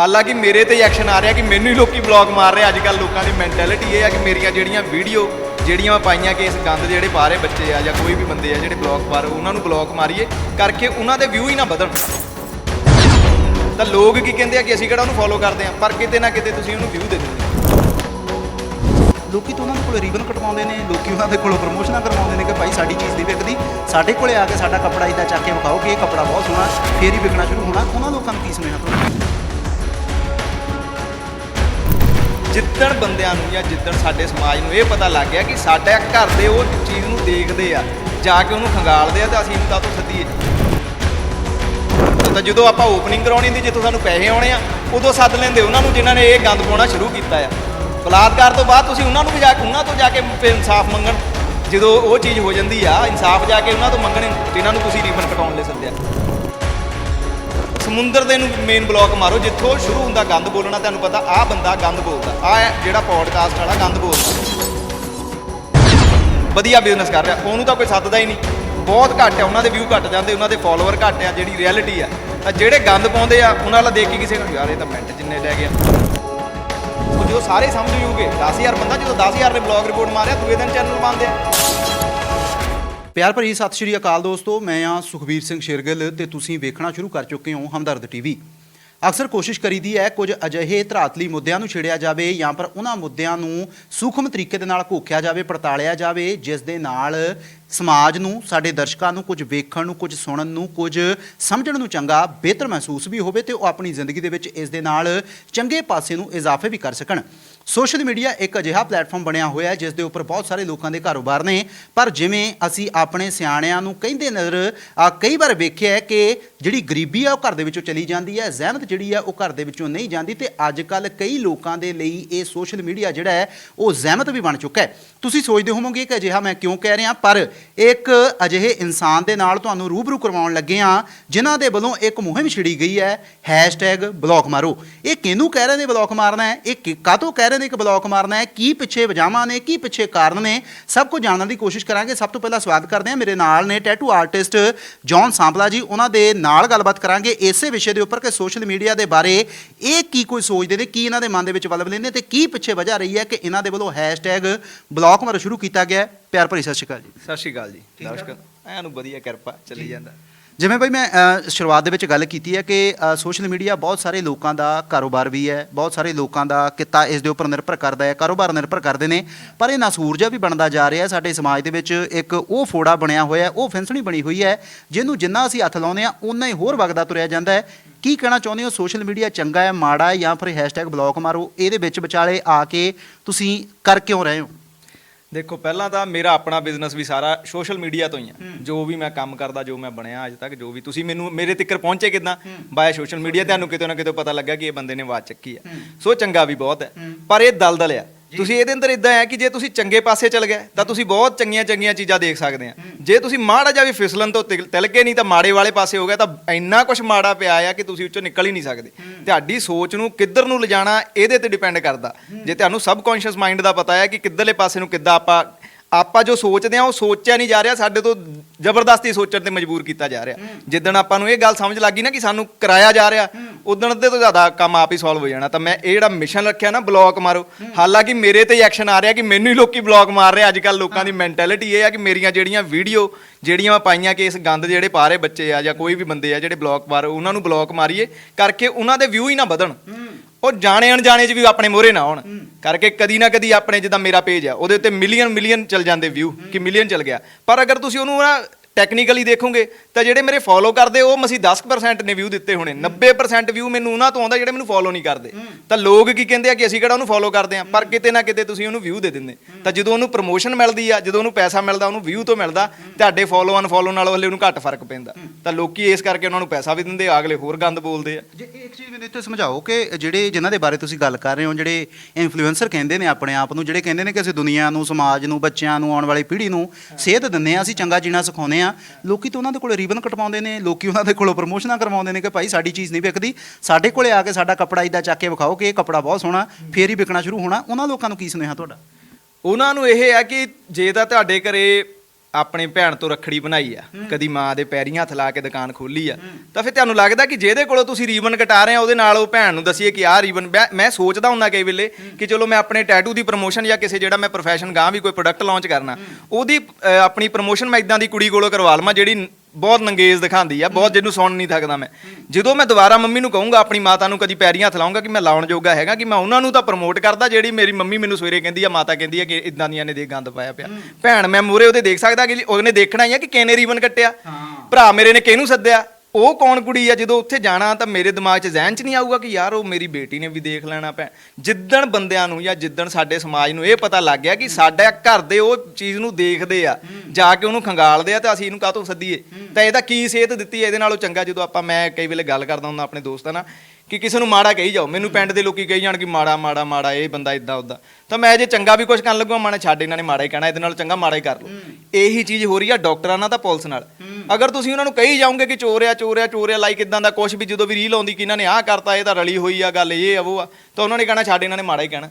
ਹਾਲਾਂਕਿ ਮੇਰੇ ਤੇ ਐਕਸ਼ਨ ਆ ਰਿਹਾ ਕਿ ਮੈਨੂੰ ਹੀ ਲੋਕੀ ਬਲੌਗ ਮਾਰ ਰਹੇ ਅੱਜ ਕੱਲ ਲੋਕਾਂ ਦੀ ਮੈਂਟੈਲਿਟੀ ਇਹ ਆ ਕਿ ਮੇਰੀਆਂ ਜਿਹੜੀਆਂ ਵੀਡੀਓ ਜਿਹੜੀਆਂ ਮੈਂ ਪਾਈਆਂ ਕਿ ਇਸ ਗੰਦ ਜਿਹੜੇ ਪਾ ਰਹੇ ਬੱਚੇ ਆ ਜਾਂ ਕੋਈ ਵੀ ਬੰਦੇ ਆ ਜਿਹੜੇ ਬਲੌਗ ਪਾ ਰਹੇ, ਉਹਨਾਂ ਨੂੰ ਬਲੌਗ ਮਾਰੀਏ ਕਰਕੇ ਉਹਨਾਂ ਦੇ ਵਿਊ ਹੀ ਨਾ ਵਧਣ। ਤਾਂ ਲੋਕ ਕੀ ਕਹਿੰਦੇ ਆ ਕਿ ਅਸੀਂ ਕਿਹੜਾ ਉਹਨੂੰ ਫੋਲੋ ਕਰਦੇ ਆ? ਪਰ ਕਿਤੇ ਨਾ ਕਿਤੇ ਤੁਸੀਂ ਉਹਨੂੰ ਵਿਊ ਦੇ ਦਿੰਦੇ ਲੋਕੀ ਤਾਂ ਉਹਨਾਂ ਦੇ ਕੋਲ ਰੀਬਨ ਕਟਵਾਉਂਦੇ ਨੇ, ਲੋਕੀ ਉਹਨਾਂ ਦੇ ਕੋਲੋਂ ਪ੍ਰਮੋਸ਼ਨਾਂ ਕਰਵਾਉਂਦੇ ਨੇ ਕਿ ਭਾਈ ਸਾਡੀ ਚੀਜ਼ ਨਹੀਂ ਵਿਕਦੀ, ਸਾਡੇ ਕੋਲੇ ਆ ਕੇ ਸਾਡਾ ਕੱਪੜਾ ਇਦਾਂ ਚੱਕ ਕੇ ਵਿਖਾਓ ਕਿ ਇਹ ਕੱਪੜਾ ਬਹੁਤ ਸੋਹਣਾ, ਫੇਰ ਹੀ ਵਿਕਣਾ ਸ਼ੁਰੂ ਹੋਣਾ। ਉਹਨਾਂ ਲੋਕਾਂ ਨੂੰ ਕੀ ਸੁਨੇਹਾ ਤੁਹਾਡਾ ਜਿੱਦਣ ਬੰਦਿਆਂ ਨੂੰ ਜਾਂ ਜਿੱਦਣ ਸਾਡੇ ਸਮਾਜ ਨੂੰ ਇਹ ਪਤਾ ਲੱਗ ਗਿਆ ਕਿ ਸਾਡਾ ਘਰ ਦੇ ਉਹ ਚੀਜ਼ ਨੂੰ ਦੇਖਦੇ ਆ, ਜਾ ਕੇ ਉਹਨੂੰ ਖੰਗਾਲਦੇ ਆ ਤਾਂ ਅਸੀਂ ਤਾਂ ਤੋਂ ਸੱਦੀਏ? ਤਾਂ ਜਦੋਂ ਆਪਾਂ ਓਪਨਿੰਗ ਕਰਾਉਣੀ ਹੁੰਦੀ, ਜਿੱਥੋਂ ਸਾਨੂੰ ਪੈਸੇ ਆਉਣੇ ਆ, ਉਦੋਂ ਸੱਦ ਲੈਂਦੇ ਉਹਨਾਂ ਨੂੰ ਜਿਨ੍ਹਾਂ ਨੇ ਇਹ ਗੰਦ ਪਾਉਣਾ ਸ਼ੁਰੂ ਕੀਤਾ ਆ। ਬਲਾਤਕਾਰ ਤੋਂ ਬਾਅਦ ਤੁਸੀਂ ਉਹਨਾਂ ਨੂੰ ਵੀ ਜਾ ਕੇ ਉਹਨਾਂ ਤੋਂ ਜਾ ਕੇ ਇਨਸਾਫ ਮੰਗਣ। ਜਦੋਂ ਉਹ ਚੀਜ਼ ਹੋ ਜਾਂਦੀ ਆ, ਇਨਸਾਫ ਜਾ ਕੇ ਉਹਨਾਂ ਤੋਂ ਮੰਗਣ, ਜਿਨ੍ਹਾਂ ਨੂੰ ਤੁਸੀਂ ਰੀਬਨ ਕਟਾਉਣ ਲਈ ਸੱਦਿਆ। ਸਮੁੰਦਰ ਦੇ ਨੂੰ ਮੇਨ ਬਲੌਕ ਮਾਰੋ, ਜਿੱਥੋਂ ਸ਼ੁਰੂ ਹੁੰਦਾ ਗੰਦ ਬੋਲਣਾ, ਤੁਹਾਨੂੰ ਪਤਾ ਆਹ ਬੰਦਾ ਗੰਦ ਬੋਲਦਾ। ਆਹ ਜਿਹੜਾ ਪੋਡਕਾਸਟ ਵਾਲਾ ਗੰਦ ਬੋਲਦਾ। ਵਧੀਆ ਬਿਜ਼ਨਸ ਕਰ ਰਿਹਾ। ਉਹਨੂੰ ਤਾਂ ਕੋਈ ਸੱਦਦਾ ਹੀ ਨਹੀਂ। ਬਹੁਤ ਘੱਟ ਆ ਉਹਨਾਂ ਦੇ ਵਿਊ ਘੱਟ ਜਾਂਦੇ, ਉਹਨਾਂ ਦੇ ਫਾਲੋਅਰ ਘੱਟ ਆ ਜਿਹੜੀ ਰਿਐਲਿਟੀ ਆ ਤਾਂ ਜਿਹੜੇ ਗੰਦ ਪਾਉਂਦੇ ਆ, ਉਹਨਾਂ ਵਾਲਾ ਦੇਖ ਕੇ ਕਿਸੇ ਨੂੰ, ਯਾਰ ਇਹ ਤਾਂ ਮਿੰਟ ਜਿੰਨੇ ਰਹਿ ਗਿਆ ਉਹ ਜੋ ਸਾਰੇ ਸਮਝ ਜੂਗੇ। 10000 ਬੰਦਾ ਜਦੋਂ 10000 ਨੇ ਬਲੌਗ ਰਿਪੋਰਟ ਮਾਰਿਆ, ਦੂਏ ਦਿਨ ਚੈਨਲ ਬੰਦ ਆ ਪਿਆਰ ਭਰੀ ਸਤਿ ਸ਼੍ਰੀ ਅਕਾਲ ਦੋਸਤੋ, ਮੈਂ ਆ ਸੁਖਬੀਰ ਸਿੰਘ ਸ਼ੇਰਗਿੱਲ ਤੇ ਤੁਸੀਂ ਵੇਖਣਾ ਸ਼ੁਰੂ ਕਰ ਚੁੱਕੇ ਹੋ ਹਮਦਰਦ ਟੀਵੀ। ਅਕਸਰ ਕੋਸ਼ਿਸ਼ ਕਰੀਦੀ ਹੈ ਕੁਝ ਅਜਿਹੇ ਧਰਾਤਲੀ ਮੁੱਦਿਆਂ ਨੂੰ ਛੇੜਿਆ ਜਾਵੇ ਜਾਂ ਪਰ ਉਹਨਾਂ ਮੁੱਦਿਆਂ ਨੂੰ ਸੂਖਮ ਤਰੀਕੇ ਦੇ ਨਾਲ ਘੋਖਿਆ ਜਾਵੇ, ਪੜਤਾਲਿਆ ਜਾਵੇ, ਜਿਸ ਦੇ ਨਾਲ ਸਮਾਜ ਨੂੰ, ਸਾਡੇ ਦਰਸ਼ਕਾਂ ਨੂੰ, ਕੁਝ ਵੇਖਣ ਨੂੰ, ਕੁਝ ਸੁਣਨ ਨੂੰ, ਕੁਝ ਸਮਝਣ ਨੂੰ ਚੰਗਾ, ਬਿਹਤਰ ਮਹਿਸੂਸ ਵੀ ਹੋਵੇ ਤੇ ਉਹ ਆਪਣੀ ਜ਼ਿੰਦਗੀ ਦੇ ਵਿੱਚ ਇਸ ਦੇ ਨਾਲ ਚੰਗੇ ਪਾਸੇ ਨੂੰ ਇਜ਼ਾਫੇ ਵੀ ਕਰ ਸਕਣ। ਸੋਸ਼ਲ ਮੀਡੀਆ ਇੱਕ ਅਜਿਹਾ ਪਲੇਟਫਾਰਮ ਬਣਿਆ ਹੋਇਆ ਹੈ, ਜਿਸ ਦੇ ਉੱਪਰ ਬਹੁਤ ਸਾਰੇ ਲੋਕਾਂ ਦੇ ਕਾਰੋਬਾਰ ਨੇ। ਪਰ ਜਿਵੇਂ ਅਸੀਂ ਆਪਣੇ ਸਿਆਣਿਆਂ ਨੂੰ ਕਹਿੰਦੇ ਨਜ਼ਰ ਆ ਕਈ ਵਾਰ ਵੇਖਿਆ ਹੈ ਕਿ ਜਿਹੜੀ ਗਰੀਬੀ ਆ ਉਹ ਘਰ ਦੇ ਵਿੱਚੋਂ ਚਲੀ ਜਾਂਦੀ ਹੈ, ਜ਼ਹਿਮਤ ਜਿਹੜੀ ਆ ਉਹ ਘਰ ਦੇ ਵਿੱਚੋਂ ਨਹੀਂ ਜਾਂਦੀ ਤੇ ਅੱਜ ਕੱਲ ਕਈ ਲੋਕਾਂ ਦੇ ਲਈ ਇਹ ਸੋਸ਼ਲ ਮੀਡੀਆ ਜਿਹੜਾ ਹੈ, ਉਹ ਜ਼ਹਿਮਤ ਵੀ ਬਣ ਚੁੱਕਾ ਹੈ। ਤੁਸੀਂ ਸੋਚਦੇ ਹੋਵੋਗੇ ਕਿ ਅਜਿਹਾ ਮੈਂ ਕਿਉਂ ਕਹਿ ਰਿਹਾ, ਪਰ ਇੱਕ ਅਜਿਹੇ ਇਨਸਾਨ ਦੇ ਨਾਲ ਤੁਹਾਨੂੰ ਰੂਬਰੂ ਕਰਵਾਉਣ ਲੱਗੇ ਆ ਜਿਨ੍ਹਾਂ ਦੇ ਵੱਲੋਂ ਇੱਕ ਮੁਹਿੰਮ ਛਿੜੀ ਗਈ ਹੈ ਹੈਸ਼ਟੈਗ ਬਲੌਕ ਮਾਰੋ। ਇਹ ਕਿਹਨੂੰ ਕਹਿ ਰਹੇ ਨੇ ਬਲੌਕ ਮਾਰਨਾ ਹੈ? ਇਹ ਕਿ- ਕਾਹਤੋਂ ਕਹਿ ਰਹੇ ਨੇ ਕਿ ਬਲੌਕ ਮਾਰਨਾ ਹੈ? ਕੀ ਪਿੱਛੇ ਵਜਾਵਾਂ ਨੇ? ਕੀ ਪਿੱਛੇ ਕਾਰਨ ਨੇ? ਸਭ ਕੁਝ ਜਾਣਨ ਦੀ ਕੋਸ਼ਿਸ਼ ਕਰਾਂਗੇ। ਸਭ ਤੋਂ ਪਹਿਲਾਂ ਸਵਾਗਤ ਕਰਦੇ ਹਾਂ ਮੇਰੇ ਨਾਲ ਨੇ ਟੈਟੂ ਆਰਟਿਸਟ ਜੌਨ ਸਾਂਪਲਾ ਜੀ। ਉਹਨਾਂ ਦੇ ਨਾਲ ਗੱਲਬਾਤ ਕਰਾਂਗੇ ਇਸੇ ਵਿਸ਼ੇ ਦੇ ਉੱਪਰ ਕਿ ਸੋਸ਼ਲ ਮੀਡੀਆ ਦੇ ਬਾਰੇ ਇਹ ਕੀ ਕੋਈ ਸੋਚਦੇ ਨੇ, ਕੀ ਇਹਨਾਂ ਦੇ ਮਨ ਦੇ ਵਿੱਚ ਵਲਵਲੇ ਨੇ ਤੇ ਕੀ ਪਿੱਛੇ ਵਜ੍ਹਾ ਰਹੀ ਹੈ ਕਿ ਇਹਨਾਂ ਦੇ ਵੱਲੋਂ ਹੈਸ਼ਟੈਗ ਬਲੌਕ ਮਾਰੋ ਸ਼ੁਰੂ ਕੀਤਾ ਗਿਆ ਹੈ। ਪਿਆਰ ਭਰੀ ਸਤਿ ਸ਼੍ਰੀ ਅਕਾਲ ਜੀ। ਸਤਿ ਸ਼੍ਰੀ ਅਕਾਲ ਜੀ। ਦਰਸ਼ਕ ਐਨ ਨੂੰ ਵਧੀਆ ਕਿਰਪਾ ਚੱਲੀ ਜਾਂਦਾ। ਜਿਵੇਂ ਭਾਈ ਮੈਂ ਸ਼ੁਰੂਆਤ ਦੇ ਵਿੱਚ ਗੱਲ ਕੀਤੀ ਹੈ ਕਿ ਸੋਸ਼ਲ ਮੀਡੀਆ ਬਹੁਤ ਸਾਰੇ ਲੋਕਾਂ ਦਾ ਕਾਰੋਬਾਰ ਵੀ ਹੈ ਬਹੁਤ ਸਾਰੇ ਲੋਕਾਂ ਦਾ ਕਿੱਤਾ ਇਸ ਦੇ ਉੱਪਰ ਨਿਰਭਰ ਕਰਦਾ ਹੈ ਕਾਰੋਬਾਰ ਨਿਰਭਰ ਕਰਦੇ ਨੇ ਪਰ ਇਹ ਨਾਸੂਰ ਜਿਹਾ ਵੀ ਬਣਦਾ ਜਾ ਰਿਹਾ ਹੈ ਸਾਡੇ ਸਮਾਜ ਦੇ ਵਿੱਚ ਇੱਕ ਉਹ ਫੋੜਾ ਬਣਿਆ ਹੋਇਆ ਹੈ ਉਹ ਫਿੰਸਣੀ ਬਣੀ ਹੋਈ ਹੈ ਜਿਹਨੂੰ ਜਿੰਨਾ ਅਸੀਂ ਹੱਥ ਲਾਉਂਦੇ ਆ ਉਨਾ ਹੀ ਹੋਰ ਵਗਦਾ ਤੁਰਿਆ ਜਾਂਦਾ ਹੈ। ਕੀ ਕਹਿਣਾ ਚਾਹੁੰਦੇ ਹੋ? ਸੋਸ਼ਲ ਮੀਡੀਆ ਚੰਗਾ ਹੈ ਮਾੜਾ ਹੈ ਜਾਂ ਫਿਰ ਹੈਸ਼ਟੈਗ ਬਲੌਕ ਮਾਰੋ? ਇਹਦੇ ਵਿੱਚ ਵਿਚਾਲੇ ਆ ਕੇ ਤੁਸੀਂ ਕਰ ਕਿਉਂ ਰਹੇ ਹੋ? ਦੇਖੋ ਪਹਿਲਾਂ ਤਾਂ ਮੇਰਾ ਆਪਣਾ ਬਿਜ਼ਨਸ ਵੀ ਸਾਰਾ ਸੋਸ਼ਲ ਮੀਡੀਆ ਤੋਂ ਹੀ ਆ। ਜੋ ਵੀ ਮੈਂ ਕੰਮ ਕਰਦਾ ਜੋ ਮੈਂ ਬਣਿਆ ਅੱਜ ਤੱਕ ਜੋ ਵੀ ਤੁਸੀਂ ਮੈਨੂੰ ਮੇਰੇ ਤੱਕ ਪਹੁੰਚੇ ਕਿਦਾਂ? ਬਾਏ ਸੋਸ਼ਲ ਮੀਡੀਆ ਤੁਹਾਨੂੰ ਕਿਤੇ ਨਾ ਕਿਤੇ ਪਤਾ ਲੱਗਾ ਕਿ ਇਹ ਬੰਦੇ ਨੇ ਆਵਾਜ਼ ਚੱਕੀ ਆ। ਸੋ ਚੰਗਾ ਵੀ ਬਹੁਤ ਹੈ। ਪਰ ਇਹ ਦਲਦਲ ਆ। ਤੁਸੀਂ ਇਹਦੇ ਅੰਦਰ ਇਦਾਂ ਹੈ ਕਿ ਜੇ ਤੁਸੀਂ ਚੰਗੇ ਪਾਸੇ ਚਲ ਗਏ ਤਾਂ ਤੁਸੀਂ ਬਹੁਤ ਚੰਗੀਆਂ ਚੰਗੀਆਂ ਚੀਜ਼ਾਂ ਦੇਖ ਸਕਦੇ ਆ। ਜੇ ਤੁਸੀਂ ਮਾੜਾ ਜਿਹਾ ਵੀ ਫਿਸਲਣ ਤੋਂ ਤਿਲ- ਤਿਲਕੇ ਨਹੀਂ ਤਾਂ ਮਾੜੇ ਵਾਲੇ ਪਾਸੇ ਹੋ ਗਿਆ ਤਾਂ ਇੰਨਾ ਕੁਝ ਮਾੜਾ ਪਿਆ ਆ ਕਿ ਤੁਸੀਂ ਉੱਚੋਂ ਨਿਕਲ ਹੀ ਨਹੀਂ ਸਕਦੇ। ਤੁਹਾਡੀ ਸੋਚ ਨੂੰ ਕਿੱਧਰ ਨੂੰ ਲਿਜਾਣਾ ਇਹਦੇ ਤੇ ਡਿਪੈਂਡ ਕਰਦਾ। ਜੇ ਤੁਹਾਨੂੰ ਸਬਕੌਂਸ਼ੀਅਸ ਮਾਈਂਡ ਦਾ ਪਤਾ ਹੈ ਕਿ ਕਿੱਧਰਲੇ ਪਾਸੇ ਨੂੰ ਕਿੱਦਾਂ ਆਪਾਂ ਆਪਾਂ ਜੋ ਸੋਚਦੇ ਆ ਉਹ ਸੋਚਿਆ ਨਹੀਂ ਜਾ ਰਿਹਾ ਸਾਡੇ ਤੋਂ ਜ਼ਬਰਦਸਤੀ ਸੋਚਣ ਤੇ ਮਜਬੂਰ ਕੀਤਾ ਜਾ ਰਿਹਾ। ਜਿੱਦਣ ਆਪਾਂ ਨੂੰ ਇਹ ਗੱਲ ਸਮਝ ਲੱਗੀ ਨਾ ਕਿ ਸਾਨੂੰ ਕਰਾਇਆ ਜਾ ਰਿਹਾ ਉਦੋਂ ਅੱਧੇ ਤੋਂ ਜ਼ਿਆਦਾ ਕੰਮ ਆਪ ਹੀ ਸੋਲਵ ਹੋ ਜਾਣਾ। ਤਾਂ ਮੈਂ ਇਹ ਜਿਹੜਾ ਮਿਸ਼ਨ ਰੱਖਿਆ ਨਾ ਬਲੌਕ ਮਾਰੋ। ਹਾਲਾਂਕਿ ਮੇਰੇ ਤੇ ਐਕਸ਼ਨ ਆ ਰਿਹਾ ਕਿ ਮੈਨੂੰ ਹੀ ਲੋਕੀ ਬਲੌਕ ਮਾਰ ਰਹੇ ਅੱਜ ਕੱਲ ਲੋਕਾਂ ਦੀ ਮੈਂਟੈਲਿਟੀ ਇਹ ਆ ਕਿ ਮੇਰੀਆਂ ਜਿਹੜੀਆਂ ਵੀਡੀਓ ਜਿਹੜੀਆਂ ਮੈਂ ਪਾਈਆਂ ਕਿ ਇਸ ਗੰਦ ਜਿਹੜੇ ਪਾ ਰਹੇ ਬੱਚੇ ਆ ਜਾਂ ਕੋਈ ਵੀ ਬੰਦੇ ਆ ਜਿਹੜੇ ਬਲੌਕ ਮਾਰ ਉਹਨਾਂ ਨੂੰ ਬਲੌਕ ਮਾਰੀਏ ਕਰਕੇ ਉਹਨਾਂ ਦੇ ਵਿਊ ਹੀ ਨਾ ਵਧਣ। ਉਹ ਜਾਣੇ ਅਣਜਾਣੇ 'ਚ ਵੀ ਆਪਣੇ ਮੋਹਰੇ ਨਾ ਆਉਣ। ਕਰਕੇ ਕਦੀ ਨਾ ਕਦੀ ਆਪਣੇ ਜਿੱਦਾਂ ਮੇਰਾ ਪੇਜ ਆ ਉਹਦੇ ਉੱਤੇ ਮਿਲੀਅਨ ਮਿਲੀਅਨ ਚੱਲ ਜਾਂਦੇ ਵਿਊ ਕਿ ਮਿਲੀਅਨ ਚੱਲ ਗਿਆ। ਪਰ ਅਗਰ ਤੁਸੀਂ ਉਹਨੂੰ ਨਾ ਟੈਕਨੀਕਲੀ ਦੇਖੋਗੇ ਤਾਂ ਜਿਹੜੇ ਮੇਰੇ ਫੋਲੋ ਕਰਦੇ ਉਹ ਮਸੀਂ 10% ਨੇ ਵਿਊ ਦਿੱਤੇ ਹੋਣੇ। 90% ਵਿਊ ਮੈਨੂੰ ਉਹਨਾਂ ਤੋਂ ਆਉਂਦਾ ਜਿਹੜੇ ਮੈਨੂੰ ਫੋਲੋ ਨਹੀਂ ਕਰਦੇ। ਤਾਂ ਲੋਕ ਕੀ ਕਹਿੰਦੇ ਆ ਕਿ ਅਸੀਂ ਕਿਹੜਾ ਉਹਨੂੰ ਫੋਲੋ ਕਰਦੇ ਆ? ਪਰ ਕਿਤੇ ਨਾ ਕਿਤੇ ਤੁਸੀਂ ਉਹਨੂੰ ਵਿਊ ਦੇ ਦਿੰਦੇ। ਤਾਂ ਜਦੋਂ ਉਹਨੂੰ ਪ੍ਰੋਮੋਸ਼ਨ ਮਿਲਦੀ ਆ ਜਦੋਂ ਉਹਨੂੰ ਪੈਸਾ ਮਿਲਦਾ ਉਹਨੂੰ ਵਿਊ ਤੋਂ ਮਿਲਦਾ ਤੁਹਾਡੇ ਫੋਲੋ ਅਨਫੋਲੋ ਨਾਲੋਂ ਹਲੇ ਉਹਨੂੰ ਘੱਟ ਫ਼ਰਕ ਪੈਂਦਾ। ਤਾਂ ਲੋਕੀ ਇਸ ਕਰਕੇ ਉਹਨਾਂ ਨੂੰ ਪੈਸਾ ਵੀ ਦਿੰਦੇ ਆ, ਅਗਲੇ ਹੋਰ ਗੰਦ ਬੋਲਦੇ ਆ। ਜੇ ਇੱਕ ਚੀਜ਼ ਮੈਨੂੰ ਇੱਥੇ ਸਮਝਾਓ ਕਿ ਜਿਹੜੇ ਜਿਨ੍ਹਾਂ ਦੇ ਬਾਰੇ ਤੁਸੀਂ ਗੱਲ ਕਰ ਰਹੇ ਹੋ ਜਿਹੜੇ ਇਨਫਲੂਐਂਸਰ ਕਹਿੰਦੇ ਨੇ ਆਪਣੇ ਆਪ ਨੂੰ ਜਿਹੜੇ ਕਹਿੰਦੇ ਨੇ ਕਿ ਅਸੀਂ ਦੁਨੀਆ ਨੂੰ ਸਮਾਜ ਨੂੰ ਬੱਚਿਆਂ ਨੂੰ ਆਉਣ ਵਾਲੀ ਪੀੜ੍ਹੀ ਨੂੰ ਸੇਧ ਦਿੰਦੇ ਆ ਅਸੀਂ ਚੰਗਾ ਜੀਣਾ ਸਿਖਾਉਂਦੇ ਆ ਲੋਕੀ ਤਾਂ ਉਹਨਾਂ ਦੇ ਕੋਲ ਰੀਬਨ ਕਟਵਾਉਂਦੇ ਨੇ ਲੋਕੀ ਉਹਨਾਂ ਦੇ ਕੋਲੋਂ ਪ੍ਰਮੋਸ਼ਨਾਂ ਕਰਵਾਉਂਦੇ ਨੇ ਕਿ ਭਾਈ ਸਾਡੀ ਚੀਜ਼ ਨਹੀਂ ਵਿਕਦੀ। ਸਾਡੇ ਕੋਲੇ ਆ ਕੇ ਸਾਡਾ ਕੱਪੜਾ ਇਦਾਂ ਚੱਕ ਕੇ ਵਿਖਾਓ ਕਿ ਇਹ ਕੱਪੜਾ ਬਹੁਤ ਸੋਹਣਾ ਫੇਰ ਹੀ ਵਿਕਣਾ ਸ਼ੁਰੂ ਹੋਣਾ। ਉਹਨਾਂ ਲੋਕਾਂ ਨੂੰ ਕੀ ਸੁਨੇਹਾ ਤੁਹਾਡਾ? ਉਹਨਾਂ ਨੂੰ ਇਹ ਹੈ ਕਿ ਜੇ ਤਾਂ ਤੁਹਾਡੇ ਘਰੇ ਆਪਣੀ ਭੈਣ ਤੋਂ ਰੱਖੜੀ ਬਣਾਈ ਆ ਕਦੀ ਮਾਂ ਦੇ ਪੈਰੀਂ ਹੱਥ ਲਾ ਕੇ ਦੁਕਾਨ ਖੋਲੀ ਆ ਤਾਂ ਫਿਰ ਤੁਹਾਨੂੰ ਲੱਗਦਾ ਕਿ ਜਿਹਦੇ ਕੋਲੋਂ ਤੁਸੀਂ ਰੀਬਨ ਕਟਾ ਰਹੇ ਆ ਉਹਦੇ ਨਾਲ ਉਹ ਭੈਣ ਨੂੰ ਦਸੀਏ ਕਿ ਆਹ ਰੀਬਨ ਮੈਂ ਸੋਚਦਾ ਹੁੰਦਾ ਕਈ ਵੇਲੇ ਕਿ ਚਲੋ ਮੈਂ ਆਪਣੇ ਟੈਟੂ ਦੀ ਪ੍ਰੋਮੋਸ਼ਨ ਜਾਂ ਕਿਸੇ ਜਿਹੜਾ ਮੈਂ ਪ੍ਰੋਫੈਸ਼ਨ ਗਾਂ ਵੀ ਕੋਈ ਪ੍ਰੋਡਕਟ ਲਾਂਚ ਕਰਨਾ ਉਹਦੀ ਆਪਣੀ ਪ੍ਰੋਮੋਸ਼ਨ ਮੈਂ ਇਦਾਂ ਦੀ ਕੁੜੀ ਕੋਲੋਂ ਕਰਵਾ ਲਵਾਂ ਜਿਹੜੀ ਬਹੁਤ ਨੰਗੇਜ਼ ਦਿਖਾਉਂਦੀ ਆ ਬਹੁਤ ਜਿਹਨੂੰ ਸੁਣ ਨਹੀਂ ਥਕਦਾ ਮੈਂ। ਜਦੋਂ ਮੈਂ ਦੁਬਾਰਾ ਮੰਮੀ ਨੂੰ ਕਹੂੰਗਾ ਆਪਣੀ ਮਾਤਾ ਨੂੰ ਕਦੀ ਪੈਰੀਂ ਹੱਥ ਲਾਉਂਗਾ ਕਿ ਮੈਂ ਲਾਉਣ ਜੋਗਾ ਹੈਗਾ ਕਿ ਮੈਂ ਉਹਨਾਂ ਨੂੰ ਤਾਂ ਪ੍ਰਮੋਟ ਕਰਦਾ ਜਿਹੜੀ ਮੇਰੀ ਮੰਮੀ ਮੈਨੂੰ ਸਵੇਰੇ ਕਹਿੰਦੀ ਆ ਮਾਤਾ ਕਹਿੰਦੀ ਆ ਕਿ ਇਦਾਂ ਦੀਆਂ ਨੇ ਦੇ ਗੰਦ ਪਾਇਆ ਪਿਆ। ਭੈਣ ਮੈਂ ਮੂਰੇ ਉਹਦੇ ਦੇਖ ਸਕਦਾ ਕਿ ਉਹਨੇ ਦੇਖਣਾ ਹੀ ਆ ਕਿ ਕਿਹਨੇ ਰੀਬਨ ਕੱਟਿਆ। ਭਰਾ ਮੇਰੇ ਨੇ ਕਿਹਨੂੰ ਸੱਦਿਆ? ਉਹ ਕੌਣ ਕੁੜੀ ਆ? ਜਦੋਂ ਉੱਥੇ ਜਾਣਾ ਤਾਂ ਮੇਰੇ ਦਿਮਾਗ 'ਚ ਜ਼ਹਿਨ 'ਚ ਨਹੀਂ ਆਊਗਾ ਕਿ ਯਾਰ ਉਹ ਮੇਰੀ ਬੇਟੀ ਨੇ ਵੀ ਦੇਖ ਲੈਣਾ ਪੈ। ਜਿੱਦਣ ਬੰਦਿਆਂ ਨੂੰ ਜਾਂ ਜਿੱਦਣ ਸਾਡੇ ਸਮਾਜ ਨੂੰ ਇਹ ਪਤਾ ਲੱਗ ਗਿਆ ਕਿ ਸਾਡਾ ਘਰ ਦੇ ਉਹ ਚੀਜ਼ ਨੂੰ ਦੇਖਦੇ ਆ, ਜਾ ਕੇ ਉਹਨੂੰ ਖੰਗਾਲਦੇ ਆ ਤਾਂ ਅਸੀਂ ਇਹਨੂੰ ਕਾਹਤੋਂ ਸੱਦੀਏ? ਤਾਂ ਇਹਦਾ ਕੀ ਸੇਧ ਦਿੱਤੀ ਹੈ ਇਹਦੇ ਨਾਲੋਂ ਚੰਗਾ ਜਦੋਂ ਆਪਾਂ ਮੈਂ ਕਈ ਵੇਲੇ ਗੱਲ ਕਰਦਾ ਹੁੰਦਾ ਆਪਣੇ ਦੋਸਤਾਂ ਨਾਲ ਕਿ ਕਿਸੇ ਨੂੰ ਮਾੜਾ ਕਹੀ ਜਾਓ। ਮੈਨੂੰ ਪਿੰਡ ਦੇ ਲੋਕੀ ਕਹੀ ਜਾਣ ਕਿ ਮਾੜਾ ਮਾੜਾ ਮਾੜਾ ਇਹ ਬੰਦਾ ਇਦਾਂ ਉਦਾਂ ਤਾਂ ਮੈਂ ਜੇ ਚੰਗਾ ਵੀ ਕੁਝ ਕਰਨ ਲੱਗੂਗਾ ਮਾਣੇ ਛੱਡ ਇਹਨਾਂ ਨੇ ਮਾੜਾ ਹੀ ਕਹਿਣਾ ਇਹਦੇ ਨਾਲੋਂ ਚੰਗਾ ਮਾੜਾ ਹੀ ਕਰ ਲਓ। ਇਹੀ ਚੀਜ਼ ਹੋ ਰਹੀ ਆ ਡਾਕਟਰਾਂ ਨਾਲ ਤਾਂ ਪੁਲਿਸ ਨਾਲ। ਅਗਰ ਤੁਸੀਂ ਉਹਨਾਂ ਨੂੰ ਕਹੀ ਜਾਓਗੇ ਕਿ ਚੋਰ ਆ ਚੋਰ ਆ ਚੋਰ ਆ ਲਾਈਕ ਇਦਾਂ ਦਾ ਕੁਝ ਵੀ ਜਦੋਂ ਵੀ ਰੀਲ ਆਉਂਦੀ ਕਿ ਇਹਨਾਂ ਨੇ ਆਹ ਕਰਤਾ ਇਹ ਤਾਂ ਰਲੀ ਹੋਈ ਆ ਗੱਲ ਇਹ ਆ ਉਹ ਆ ਤਾਂ ਉਹਨਾਂ ਨੇ ਕਹਿਣਾ ਛੱਡ ਇਹਨਾਂ ਨੇ ਮਾੜਾ ਹੀ ਕਹਿਣਾ।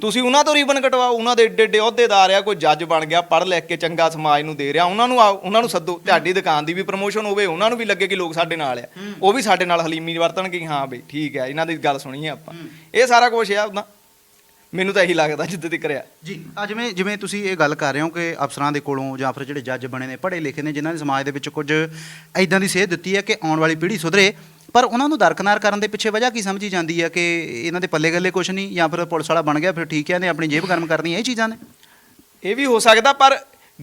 ਤੁਸੀਂ ਉਹਨਾਂ ਤੋਂ ਰੀਬਨ ਕਟਵਾਓ ਉਹਨਾਂ ਦੇ ਏਡੇ ਏਡੇ ਅਹੁਦੇਦਾਰ ਆ ਕੋਈ ਜੱਜ ਬਣ ਗਿਆ ਪੜ੍ਹ ਲਿਖ ਕੇ ਚੰਗਾ ਸਮਾਜ ਨੂੰ ਦੇ ਰਿਹਾ ਉਹਨਾਂ ਨੂੰ ਉਹਨਾਂ ਨੂੰ ਸੱਦੋ। ਤੁਹਾਡੀ ਦੁਕਾਨ ਦੀ ਵੀ ਪ੍ਰਮੋਸ਼ਨ ਹੋਵੇ ਉਹਨਾਂ ਨੂੰ ਵੀ ਲੱਗੇ ਕਿ ਲੋਕ ਸਾਡੇ ਨਾਲ ਆ। ਉਹ ਵੀ ਸਾਡੇ ਨਾਲ ਹਲੀਮੀ ਵਰਤਣ ਕਿ ਹਾਂ ਬਈ ਠੀਕ ਹੈ ਇਹਨਾਂ ਦੀ ਗੱਲ ਸੁਣੀਏ ਆਪਾਂ। ਇਹ ਸਾਰਾ ਕੁਝ ਆ ਉਦਾਂ ਮੈਨੂੰ ਤਾਂ ਇਹੀ ਲੱਗਦਾ ਜਿੱਦ ਤੱਕ ਰਿਆ ਜੀ ਆ ਜਿਵੇਂ ਜਿਵੇਂ ਤੁਸੀਂ ਇਹ ਗੱਲ ਕਰ ਰਹੇ ਹੋ ਕਿ ਅਫਸਰਾਂ ਦੇ ਕੋਲੋਂ ਜਾਂ ਫਿਰ ਜਿਹੜੇ ਜੱਜ ਬਣੇ ਨੇ ਪੜ੍ਹੇ ਲਿਖੇ ਨੇ ਜਿਨ੍ਹਾਂ ਨੇ ਸਮਾਜ ਦੇ ਵਿੱਚ ਕੁਝ ਐਦਾਂ ਦੀ ਸੇਧ ਦਿੱਤੀ ਹੈ ਕਿ ਆਉਣ ਵਾਲੀ ਪੀੜ੍ਹੀ ਸੁਧਰੇ ਪਰ ਉਹਨਾਂ ਨੂੰ ਦਰਕਨਾਰ ਕਰਨ ਦੇ ਪਿੱਛੇ ਵਜ੍ਹਾ ਕੀ ਸਮਝੀ ਜਾਂਦੀ ਹੈ ਕਿ ਇਹਨਾਂ ਦੇ ਪੱਲੇ ਗੱਲੇ ਕੁਝ ਨਹੀਂ ਜਾਂ ਫਿਰ ਪੁਲਿਸ ਵਾਲਾ ਬਣ ਗਿਆ ਫਿਰ ਠੀਕ ਹੈ ਨੇ ਆਪਣੀ ਜੇਬ ਗਰਮ ਕਰਨੀ ਇਹ ਚੀਜ਼ਾਂ ਨੇ। ਇਹ ਵੀ ਹੋ ਸਕਦਾ ਪਰ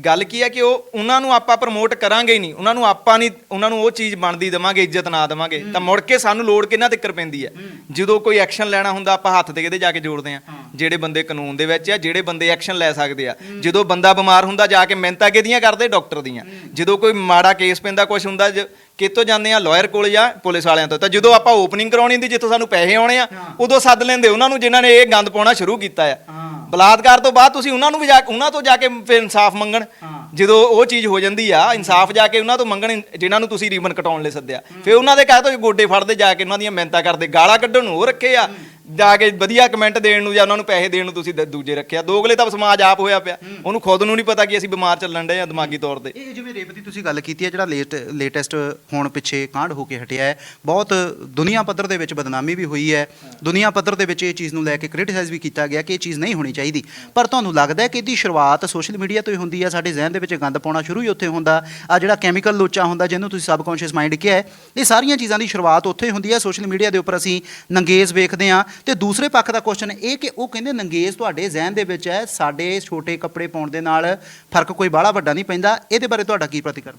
ਗੱਲ ਕੀ ਹੈ ਕਿ ਉਹ ਉਹਨਾਂ ਨੂੰ ਆਪਾਂ ਪ੍ਰਮੋਟ ਕਰਾਂਗੇ ਹੀ ਨਹੀਂ। ਉਹਨਾਂ ਨੂੰ ਆਪਾਂ ਨਹੀਂ ਉਹਨਾਂ ਨੂੰ ਉਹ ਚੀਜ਼ ਬਣਦੀ ਦੇਵਾਂਗੇ ਇੱਜ਼ਤ ਨਾ ਦੇਵਾਂਗੇ। ਤਾਂ ਮੁੜ ਕੇ ਸਾਨੂੰ ਲੋੜ ਕਿਹਨਾਂ ਤਿੱਕਰ ਪੈਂਦੀ ਹੈ? ਜਦੋਂ ਕੋਈ ਐਕਸ਼ਨ ਲੈਣਾ ਹੁੰਦਾ ਆਪਾਂ ਹੱਥ ਤੇ ਕਿਹਦੇ ਜਾ ਕੇ ਜੋੜਦੇ ਆ ਜਿਹੜੇ ਬੰਦੇ ਕਾਨੂੰਨ ਦੇ ਵਿੱਚ ਆ ਜਿਹੜੇ ਬੰਦੇ ਐਕਸ਼ਨ ਲੈ ਸਕਦੇ ਆ। ਜਦੋਂ ਬੰਦਾ ਬਿਮਾਰ ਹੁੰਦਾ ਜਾ ਕੇ ਮਿਹਨਤਾਂ ਕਿਹਦੀਆਂ ਕਰਦੇ? ਡਾਕਟਰ ਦੀਆਂ। ਜਦੋਂ ਕੋਈ ਮਾੜਾ ਕੇਸ ਪੈਂਦਾ ਕੁਝ ਹੁੰਦਾ ਜ- ਕਿੱਥੋਂ ਜਾਂਦੇ ਆ? ਲਾਇਰ ਕੋਲ ਜਾਂ ਪੁਲਿਸ ਵਾਲਿਆਂ ਤੋਂ? ਤਾਂ ਜਦੋਂ ਆਪਾਂ ਓਪਨਿੰਗ ਕਰਾਉਣੀ ਹੁੰਦੀ ਜਿੱਥੋਂ ਸਾਨੂੰ ਪੈਸੇ ਆਉਣੇ ਆ ਉਦੋਂ ਸੱਦ ਲੈਂਦੇ। ਉਹਨਾਂ ਨੂੰ ਜਿਨ੍ਹਾਂ ਨੇ ਇਹ ਗੰਦ ਪਾਉਣਾ ਸ਼ੁਰੂ ਕੀਤਾ ਆ। ਬਲਾਤਕਾਰ ਤੋਂ ਬਾਅਦ ਤੁਸੀਂ ਉਹਨਾਂ ਨੂੰ ਵੀ ਜਾ ਉਹਨਾਂ ਤੋਂ ਜਾ ਕੇ ਫਿਰ ਇਨਸਾਫ ਮੰਗਣ। ਜਦੋਂ ਉਹ ਚੀਜ਼ ਹੋ ਜਾਂਦੀ ਆ ਇਨਸਾਫ ਜਾ ਕੇ ਉਹਨਾਂ ਤੋਂ ਮੰਗਣ ਜਿਨ੍ਹਾਂ ਨੂੰ ਤੁਸੀਂ ਰੀਬਨ ਕਟਾਉਣ ਲਈ ਸੱਦਿਆ। ਫਿਰ ਉਹਨਾਂ ਦੇ ਕਹਿ ਤੋਂ ਗੋਡੇ ਫੜਦੇ ਜਾ ਕੇ ਉਹਨਾਂ ਦੀਆਂ ਮਿਹਨਤਾਂ ਕਰਦੇ ਗਾਲਾਂ ਕੱਢਣ ਨੂੰ ਉਹ ਰੱਖੇ ਆ। ਜਾ ਕੇ ਵਧੀਆ ਕਮੈਂਟ ਦੇਣ ਨੂੰ ਜਾਂ ਉਹਨਾਂ ਨੂੰ ਪੈਸੇ ਦੇਣ ਨੂੰ ਤੁਸੀਂ ਦ- ਦੂਜੇ ਰੱਖਿਆ। ਦੋਗਲੇ ਤਾਂ ਸਮਾਜ ਆਪ ਹੋਇਆ ਪਿਆ। ਉਹਨੂੰ ਖੁਦ ਨੂੰ ਨਹੀਂ ਪਤਾ ਕਿ ਅਸੀਂ ਬਿਮਾਰ ਚੱਲਣ ਡਏ ਆ ਦਿਮਾਗੀ ਤੌਰ ਤੇ। ਇਹ ਜਿਵੇਂ ਰੇਪ ਦੀ ਤੁਸੀਂ ਗੱਲ ਕੀਤੀ ਹੈ, ਜਿਹੜਾ ਲੇਟ ਲੇਟੈਸਟ ਹੋਣ ਪਿੱਛੇ ਕਾਂਡ ਹੋ ਕੇ ਹਟਿਆ ਹੈ, ਬਹੁਤ ਦੁਨੀਆ ਪੱਧਰ ਦੇ ਵਿੱਚ ਬਦਨਾਮੀ ਵੀ ਹੋਈ ਹੈ। ਦੁਨੀਆ ਪੱਧਰ ਦੇ ਵਿੱਚ ਇਹ ਚੀਜ਼ ਨੂੰ ਲੈ ਕੇ ਕ੍ਰਿਟਿਸਾਈਜ਼ ਵੀ ਕੀਤਾ ਗਿਆ ਕਿ ਇਹ ਚੀਜ਼ ਨਹੀਂ ਹੋਣੀ ਚਾਹੀਦੀ। ਪਰ ਤੁਹਾਨੂੰ ਲੱਗਦਾ ਹੈ ਕਿ ਇਹਦੀ ਸ਼ੁਰੂਆਤ ਸੋਸ਼ਲ ਮੀਡੀਆ ਤੋਂ ਹੀ ਹੁੰਦੀ ਹੈ? ਸਾਡੇ ਜ਼ਿਹਨ ਦੇ ਵਿੱਚ ਗੰਦ ਪਾਉਣਾ ਸ਼ੁਰੂ ਹੀ ਉੱਥੇ ਹੁੰਦਾ। ਆ ਜਿਹੜਾ ਕੈਮੀਕਲ ਲੋਚਾ ਹੁੰਦਾ ਜਿਹਨੂੰ ਤੁਸੀਂ ਸਬਕੌਂਸ਼ੀਅਸ ਮਾਈਂਡ ਕਿਹਾ ਹੈ, ਇਹ ਸਾਰੀਆਂ ਚੀਜ਼ਾਂ ਦੀ ਸ਼ੁਰੂਆਤ ਉੱਥੇ ਹੀ ਹੁੰਦੀ ਹੈ। ਸੋਸ਼ਲ ਮੀਡੀਆ ਦੇ ਉੱਪਰ ਅਸੀਂ ਨੰਗੇਜ਼ ਵੇਖਦੇ ਹਾਂ। ਤੇ ਦੂਸਰੇ ਪੱਖ ਦਾ ਕੁਐਸਚਨ ਇਹ ਕਿ ਉਹ ਕਹਿੰਦੇ ਨੰਗੇਜ਼ ਤੁਹਾਡੇ ਜ਼ਿਹਨ ਦੇ ਵਿੱਚ ਹੈ ਸਾਡੇ ਛੋਟੇ ਕੱਪੜੇ ਪਾਉਣ ਦੇ ਨਾਲ ਫ਼ਰਕ ਕੋਈ ਬਾਹਲਾ ਵੱਡਾ ਨਹੀਂ ਪੈਂਦਾ। ਇਹਦੇ ਬਾਰੇ ਤੁਹਾਡਾ ਕੀ ਪ੍ਰਤੀਕਰਮ?